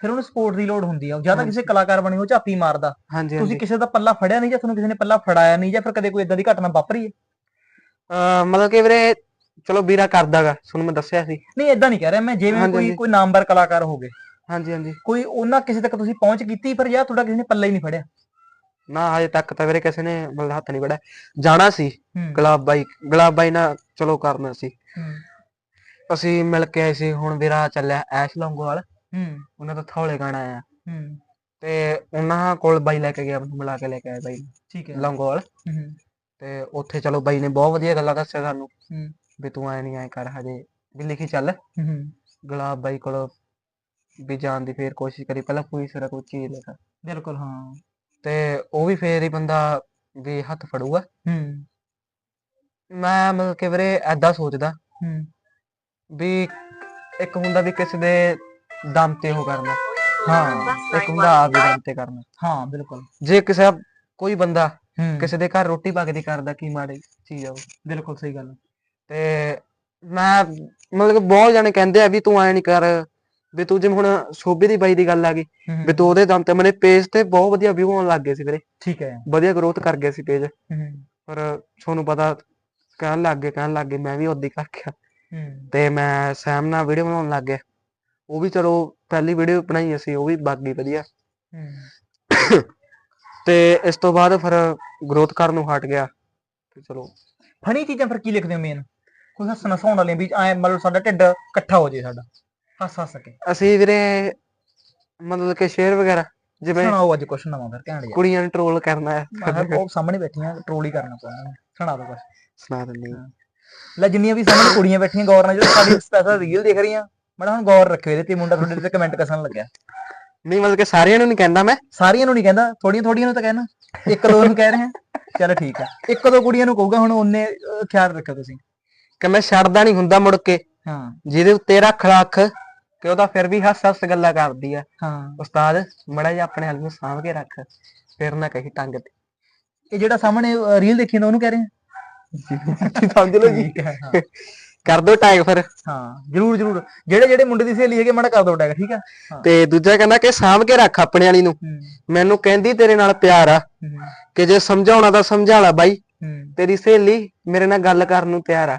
ਫਿਰ ਉਹਨੂੰ ਸਪੋਰਟ ਦੀ ਲੋੜ ਹੁੰਦੀ ਆ। ਜਾਂ ਤਾਂ ਕਿਸੇ ਕਲਾਕਾਰ ਬਣੀ ਉਹ ਝਾਤੀ ਮਾਰਦਾ। ਤੁਸੀਂ ਕਿਸੇ ਦਾ ਪੱਲਾ ਫੜਿਆ ਨਹੀਂ ਜਾਂ ਤੁਹਾਨੂੰ ਕਿਸੇ ਨੇ ਪੱਲਾ ਫੜਾਇਆ ਨਹੀਂ ਜਾਂ ਫਿਰ ਕਦੇ ਕੋਈ ਇਦਾਂ ਦੀ ਘਟਨਾ ਵਾਪਰੀ ਹੈ? ਅਹ ਮਤਲਬ ਕਿ ਵੀਰੇ ਚਲੋ ਵੀਰਾ ਕਰਦਾਗਾ। ਤੁਹਾਨੂੰ ਮੈਂ ਦੱਸਿਆ ਸੀ। ਨਹੀਂ ਇਦਾਂ ਨਹੀਂ ਕਹਿ ਰਿਹਾ ਮੈਂ। ਜਿਵੇਂ ਕੋਈ। ਕੋਈ ਨਾਮਵਰ ਕਲਾਕਾਰ ਹੋਵੇ ਹਾਂਜੀ ਹਾਂਜੀ। ਕੋਈ ਉਹਨਾਂ ਕਿਸੇ ਤੱਕ ਤੁਸੀਂ ਪਹੁੰਚ ਕੀਤੀ ਪਰ ਜਾਂ ਤੁਹਾਡਾ ਕਿਸੇ ਨੇ ਪੱਲਾ ਹੀ ਨਹੀਂ ਫੜਿਆ। ਨਾ ਹਜੇ ਤੱਕ ਤਾਂ ਵੀਰੇ ਕਿਸੇ ਨੇ ਮਤਲਬ ਹੱਥ ਨਹੀਂ ਵੜਿਆ ਜਾਣਾ ਸੀ ਹੂੰ। ਗੁਲਾਬ ਬਾਈ ਗੁਲਾਬ ਬਾਈ ਨਾਲ ਚਲੋ ਕਰਨਾ ਸੀ। ਅਸੀਂ ਮਿਲ ਕੇ ਆਏ ਸੀ ਹੁਣ ਵੀਰਾ ਚੱਲਿਆ ਐਸ਼ ਲੌਂਗੋਵਾਲ। ਹੂੰ। ਉਹਨਾਂ ਦਾ ਥੌਲੇ ਗਾਣਾ ਆਇਆ। ਹੂੰ। ਤੇ ਉਹਨਾਂ ਕੋਲ ਬਾਈ ਲੈ ਕੇ ਗਿਆ ਮੈਨੂੰ ਮਿਲਾ ਕੇ ਲੈ ਕੇ ਆਇਆ ਬਾਈ। ਠੀਕ ਹੈ। ਲੌਂਗੋਵਾਲ। ਹੂੰ ਤੇ ਉੱਥੇ ਚਲੋ ਬਾਈ ਨੇ ਬਹੁਤ ਵਧੀਆ ਗੱਲਾਂ ਦੱਸਿਆ ਸਾਨੂੰ। ਹੂੰ। ਵੀ ਤੂੰ ਐ ਨਹੀਂ ਐ ਕਰ ਹਜੇ ਵੀ ਲਿਖੀ ਚੱਲ। ਹੂੰ। ਗੁਲਾਬ ਬਾਈ ਕੋਲ ਵੀ ਜਾਣ ਦੀ ਫੇਰ ਕੋਸ਼ਿਸ਼ ਕਰੀ ਪਹਿਲਾਂ ਕੋਈ ਸਿਰਾ ਕੋਈ ਚੀਜ਼ ਲਿਖਾ ਬਿਲਕੁਲ ਹਾਂ। ਤੇ ਉਹ ਵੀ ਫੇਰ ਹੀ ਬੰਦਾ ਵੀ ਹੱਥ ਫੜੂਗਾ। ਹੂੰ। ਮੈਂ ਮਤਲਬ ਕਿ ਵੀਰੇ ਐਦਾਂ ਸੋਚਦਾ ਹੂੰ। ਵੀ ਇੱਕ ਹੁੰਦਾ ਵੀ ਕਿਸੇ ਦੇ ਦਮ ਤੇ ਉਹ ਕਰਨਾ। ਹਾਂ। ਇੱਕ ਹੁੰਦਾ ਆਪ ਦੇ ਦਮ ਤੇ ਕਰਨਾ। ਹਾਂ ਬਿਲਕੁਲ। ਜੇ ਕਿਸੇ ਕੋਈ ਬੰਦਾ ਕਿਸੇ ਦੇ ਘਰ ਰੋਟੀ ਪੱਕਦੀ ਕਰਦਾ ਕੀ ਮਾੜੀ ਚੀਜ਼ ਆ ਉਹ। ਬਿਲਕੁਲ ਸਹੀ ਗੱਲ ਤੇ ਮੈਂ ਮਤਲਬ ਬਹੁਤ ਜਾਣੇ ਕਹਿੰਦੇ ਆ ਵੀ ਤੂੰ ਐ ਨਹੀਂ ਕਰ ਵੀ ਤੂੰ ਜਿਵੇਂ ਹੁਣ ਸੋਭੇ ਦੀ ਬਾਈ ਦੀ ਗੱਲ ਆ ਗਈ ਵੀ ਤੂੰ ਉਹਦੇ ਦਮ ਤੇ ਮੇਰੇ ਪੇਜ ਤੇ ਬਹੁਤ ਵਧੀਆ ਵਿਊ ਆਉਣ ਲੱਗ ਗਏ ਸੀ ਵੀਰੇ। ਠੀਕ ਹੈ। ਵਧੀਆ ਗਰੋਥ ਕਰ ਗਿਆ ਸੀ ਪੇਜ ਪਰ ਤੁਹਾਨੂੰ ਪਤਾ ਕਹਿਣ ਲੱਗ ਗਏ ਕਹਿਣ ਲੱਗ ਗਏ ਮੈਂ ਵੀ ਉਦਾਂ ਕਰ ਗਿਆ। ਤੇ ਮੈਂ ਸੈਮ ਨਾਲ ਵੀਡੀਓ ਬਣਾਉਣ ਲੱਗ ਗਿਆ। ਉਹ ਵੀ ਚਲੋ ਪਹਿਲੀ ਵੀਡੀਓ ਬਣਾਈ ਅਸੀਂ ਉਹ ਵੀ ਬਣ ਗਈ ਵਧੀਆ ਤੇ ਇਸ ਤੋਂ ਬਾਅਦ ਫਿਰ ਗਰੋਥ ਕਰਨ ਨੂੰ ਹਟ ਗਿਆ। ਤੇ ਚਲੋ। ਫਨੀ ਚੀਜ਼ਾਂ ਫਿਰ ਕੀ ਲਿਖਦੇ ਹੋ ਮੇਨ ਕੋਈ ਹੱਸਣਾ ਹਸਾਉਣ ਵਾਲੀਆਂ ਵੀ ਐ ਮਤਲਬ ਸਾਡਾ ਢਿੱਡ ਇਕੱਠਾ ਹੋ ਜੇ ਸਾਡਾ। ਹੱਸ ਹੱਸ ਕੇ। ਅਸੀਂ ਵੀਰੇ ਮਤਲਬ ਕਿ ਸ਼ੇਅਰ ਵਗੈਰਾ ਜਿਵੇਂ ਸੁਣਾਓ ਅੱਜ ਕੁਛ ਨਵਾਂ ਫਿਰ ਘੈਂਟ ਜਿਹਾ। ਕੁੜੀਆਂ ਨੂੰ ਟ੍ਰੋਲ ਕਰਨਾ ਹੈ ਮੈਂ ਕਿਹਾ ਉਹ ਸਾਹਮਣੇ ਬੈਠੀਆਂ ਟਰੋਲ ਹੀ ਕਰਨਾ ਪਾਉਣਾ ਸੁਣਾ ਦੋ ਕੁਛ। ਸੁਣਾ ਦਿੰਦੇ ਹਾਂ। ਲੈ ਜਿੰਨੀਆਂ ਵੀ ਸਾਹਮਣੇ ਕੁੜੀਆਂ ਬੈਠੀਆਂ ਗੌਰ ਨਾਲ ਜਦੋਂ ਸਾਡੀ ਸਪੈਸ਼ਲ ਰੀਲ ਦੇਖ ਰਹੀਆਂ ਮੈਂ ਹੁਣ ਗੌਰ ਰੱਖਿਓ ਇਹਦੇ ਤੇ ਮੁੰਡਾ ਤੁਹਾਡੇ ਤੇ ਕਮੈਂਟ ਕਸਣ ਲੱਗਿਆ। ਨਹੀਂ ਮਤਲਬ ਕਿ ਸਾਰਿਆਂ ਨੂੰ ਨਹੀਂ ਕਹਿੰਦਾ ਮੈਂ। ਸਾਰੀਆਂ ਨੂੰ ਨਹੀਂ ਕਹਿੰਦਾ ਥੋੜੀਆਂ ਥੋੜੀਆਂ ਨੂੰ ਤਾਂ ਕਹਿਣਾ। ਇੱਕ ਦੋ ਨੂੰ ਕਹਿ ਰਹੇ ਹਾਂ ਚਲੋ ਠੀਕ ਆ। ਇੱਕ ਦੋ ਕੁੜੀਆਂ ਨੂੰ ਕਹੂਗਾ ਹੁਣ ਉਹਨੇ ਖਿਆਲ ਰੱਖਿਓ ਤੁਸੀਂ। ਕਿ ਮੈਂ ਛੱਡਦਾ ਨਹੀਂ ਹੁੰਦਾ ਮੁੜ ਕੇ। ਹਾਂ। ਜਿਹਦੇ ਉੱਤੇ ਰੱਖ ਰੱਖ ਕਿ ਉਹਦਾ ਫਿਰ ਵੀ ਹੱਸ ਹੱਸ ਗੱਲਾਂ ਕਰਦੀ ਆ। ਹਾਂ। ਉਸਤਾਦ ਮੜਾ ਜਿਹਾ ਆਪਣੇ ਹੱਲ ਨੂੰ ਸਾਂਭ ਕੇ ਰੱਖ ਫਿਰ ਨਾ ਕਹੀ ਟੰਗ ਤੇ। ਇਹ ਜਿਹੜਾ ਸਾਹਮਣੇ ਰੀਲ ਦੇਖੀ ਨਾ ਉਹਨੂੰ ਕਹਿ ਰਹੇ ਤੁਸੀਂ ਸਮਝ ਲਓ ਜੀ। ਕਰ ਦੋ ਟੈਗ ਫਿਰ। ਹਾਂ ਜਰੂਰ ਜਰੂਰ। ਜਿਹੜੇ ਜਿਹੜੇ ਮੁੰਡੇ ਦੀ ਸਹੇਲੀ ਹੈਗੇ ਮੜਾ ਕਰ ਦੋ ਟੈਗ ਠੀਕ ਆ? ਤੇ ਦੂਜਾ ਕਹਿੰਦਾ ਕਿ ਸਾਂਭ ਕੇ ਰੱਖ ਆਪਣੇ ਵਾਲੀ ਨੂੰ। ਮੈਨੂੰ ਕਹਿੰਦੀ ਤੇਰੇ ਨਾਲ ਪਿਆਰ ਆ। ਕਿ ਜੇ ਸਮਝਾਉਣਾ ਤਾਂ ਸਮਝਾ ਲੈ ਬਾਈ ਤੇਰੀ ਸਹੇਲੀ ਮੇਰੇ ਨਾਲ ਗੱਲ ਕਰਨ ਨੂੰ ਤਿਆਰ ਆ।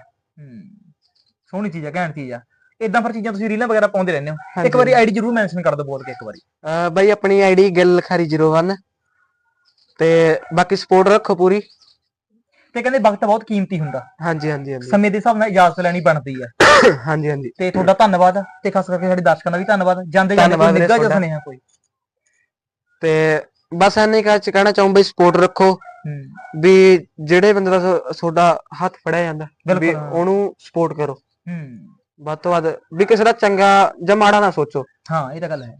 ਸੋਹਣੀ ਚੀਜ਼ ਆ ਘੈਂਟ ਚੀਜ਼ ਆ। ਇਦਾਂ ਫਿਰ ਚੀਜ਼ਾਂ ਤੁਸੀਂ ਰੀਲਾਂ ਵਗੈਰਾ ਪਾਉਂਦੇ ਰਹਿੰਦੇ ਹੋ। ਇੱਕ ਵਾਰੀ ਆਈਡੀ ਜਰੂਰ ਮੈਂਸ਼ਨ ਕਰ ਦਿਓ ਬੋਲ ਕੇ ਇੱਕ ਵਾਰੀ। ਅਹ ਬਾਈ ਆਪਣੀ ਆਈਡੀ ਗਿੱਲ ਖਾਰੀ 01 ਤੇ ਬਾਕੀ ਸਪੋਰਟ ਰੱਖੋ ਪੂਰੀ। ਤੇ ਕਹਿੰਦੇ ਵਕਤ ਬਹੁਤ ਕੀਮਤੀ ਹੁੰਦਾ। ਹਾਂਜੀ ਹਾਂਜੀ ਹਾਂਜੀ। ਸਮੇਂ ਦੇ ਹਿਸਾਬ ਨਾਲ ਇਜਾਜ਼ਤ ਲੈਣੀ ਬਣਦੀ ਆ। ਹਾਂਜੀ ਹਾਂਜੀ। ਤੇ ਤੁਹਾਡਾ ਧੰਨਵਾਦ। ਤੇ ਖਾਸ ਕਰਕੇ ਸਾਡੇ ਦਰਸ਼ਕਾਂ ਦਾ ਵੀ ਧੰਨਵਾਦ। ਜਾਂਦੇ ਜਾਂਦੇ ਕੋਈ ਨਿੱਘਾ ਜਿਹਾ। ਸੁਨੇਹਾ ਕੋਈ। ਤੇ ਬਸ ਐਨੇ ਕਾ ਚ ਕਹਿਣਾ ਚਾਹੂੰ ਬਈ ਸਪੋਰਟ ਰੱਖੋ। ਵੀ ਜਿਹੜੇ ਬੰਦੇ ਦਾ ਤੁਹਾਡਾ ਹੱਥ ਫੜਿਆ ਜਾਂਦਾ ਵੀ। ਉਹਨੂੰ ਸਪੋਰਟ ਕਰੋ। ਹੂੰ। ਵੱਧ ਤੋਂ ਵੱਧ ਵੀ ਕਿਸੇ ਦਾ ਚੰਗਾ ਜਾਂ ਮਾੜਾ ਨਾ ਸੋਚੋ। ਹਾਂ ਇਹ ਤਾਂ ਗੱਲ ਹੈ।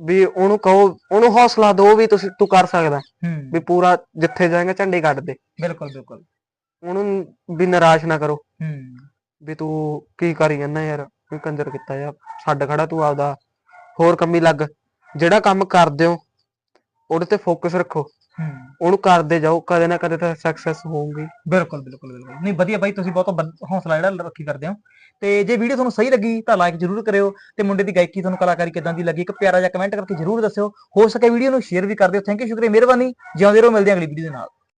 ਵੀ ਉਹਨੂੰ ਕਹੋ ਉਹਨੂੰ ਹੌਸਲਾ ਦਿਓ ਵੀ ਤੁਸੀਂ ਤੂੰ ਕਰ ਸਕਦਾ। ਵੀ ਪੂਰਾ ਜਿੱਥੇ ਜਾਏਗਾ ਝੰਡੇ ਕੱਢ ਦੇ। ਬਿਲਕੁਲ ਬਿਲਕੁਲ। ਉਹਨੂੰ ਵੀ ਨਿਰਾਸ਼ ਨਾ ਕਰੋ। ਹੂੰ। ਵੀ ਤੂੰ ਕੀ ਕਰੀ ਜਾਂਦਾ ਯਾਰ ਕੋਈ ਕੰਜਰ ਕੀਤਾ ਯਾਰ। ਛੱਡ ਖੜਾ ਤੂੰ ਆਪਦਾ। ਹੋਰ ਕੰਮੀ ਲੱਗ। ਜਿਹੜਾ ਕੰਮ ਕਰਦੇ ਹੋ ਉਹਦੇ ਤੇ ਫੋਕਸ ਰੱਖੋ। ਉਹਨੂੰ ਕਰਦੇ ਜਾਓ ਕਦੇ ਨਾ ਕਦੇ ਤਾਂ ਸਕਸੈਸ ਹੋਊਗੀ। ਬਿਲਕੁਲ ਬਿਲਕੁਲ ਬਿਲਕੁਲ। ਨਹੀਂ ਵਧੀਆ ਬਾਈ ਤੁਸੀਂ ਬਹੁਤ ਬੰ- ਹੌਸਲਾ ਜਿਹੜਾ ਰੱਖੀ ਕਰਦੇ ਹੋ। ਤੇ ਜੇ ਵੀਡੀਓ ਤੁਹਾਨੂੰ ਸਹੀ ਲੱਗੀ ਤਾਂ ਲਾਈਕ ਜ਼ਰੂਰ ਕਰਿਓ। ਤੇ ਮੁੰਡੇ ਦੀ ਗਾਇਕੀ ਤੁਹਾਨੂੰ ਕਲਾਕਾਰੀ ਕਿਦਾਂ ਦੀ ਲੱਗੀ ਇੱਕ ਪਿਆਰਾ ਜਿਹਾ ਕਮੈਂਟ ਕਰਕੇ ਜ਼ਰੂਰ ਦੱਸਿਓ। ਹੋ ਸਕੇ ਵੀਡੀਓ ਨੂੰ ਸ਼ੇਅਰ ਵੀ ਕਰ ਦਿਓ। ਥੈਂਕ ਯੂ ਸ਼ੁਕਰੀਆ ਮਿਹਰਬਾਨੀ। ਜਿਉਂਦੇ ਰਹੋ ਮਿਲਦੇ ਹਾਂ ਅਗਲੀ ਵੀਡੀਓ ਦੇ ਨਾਲ।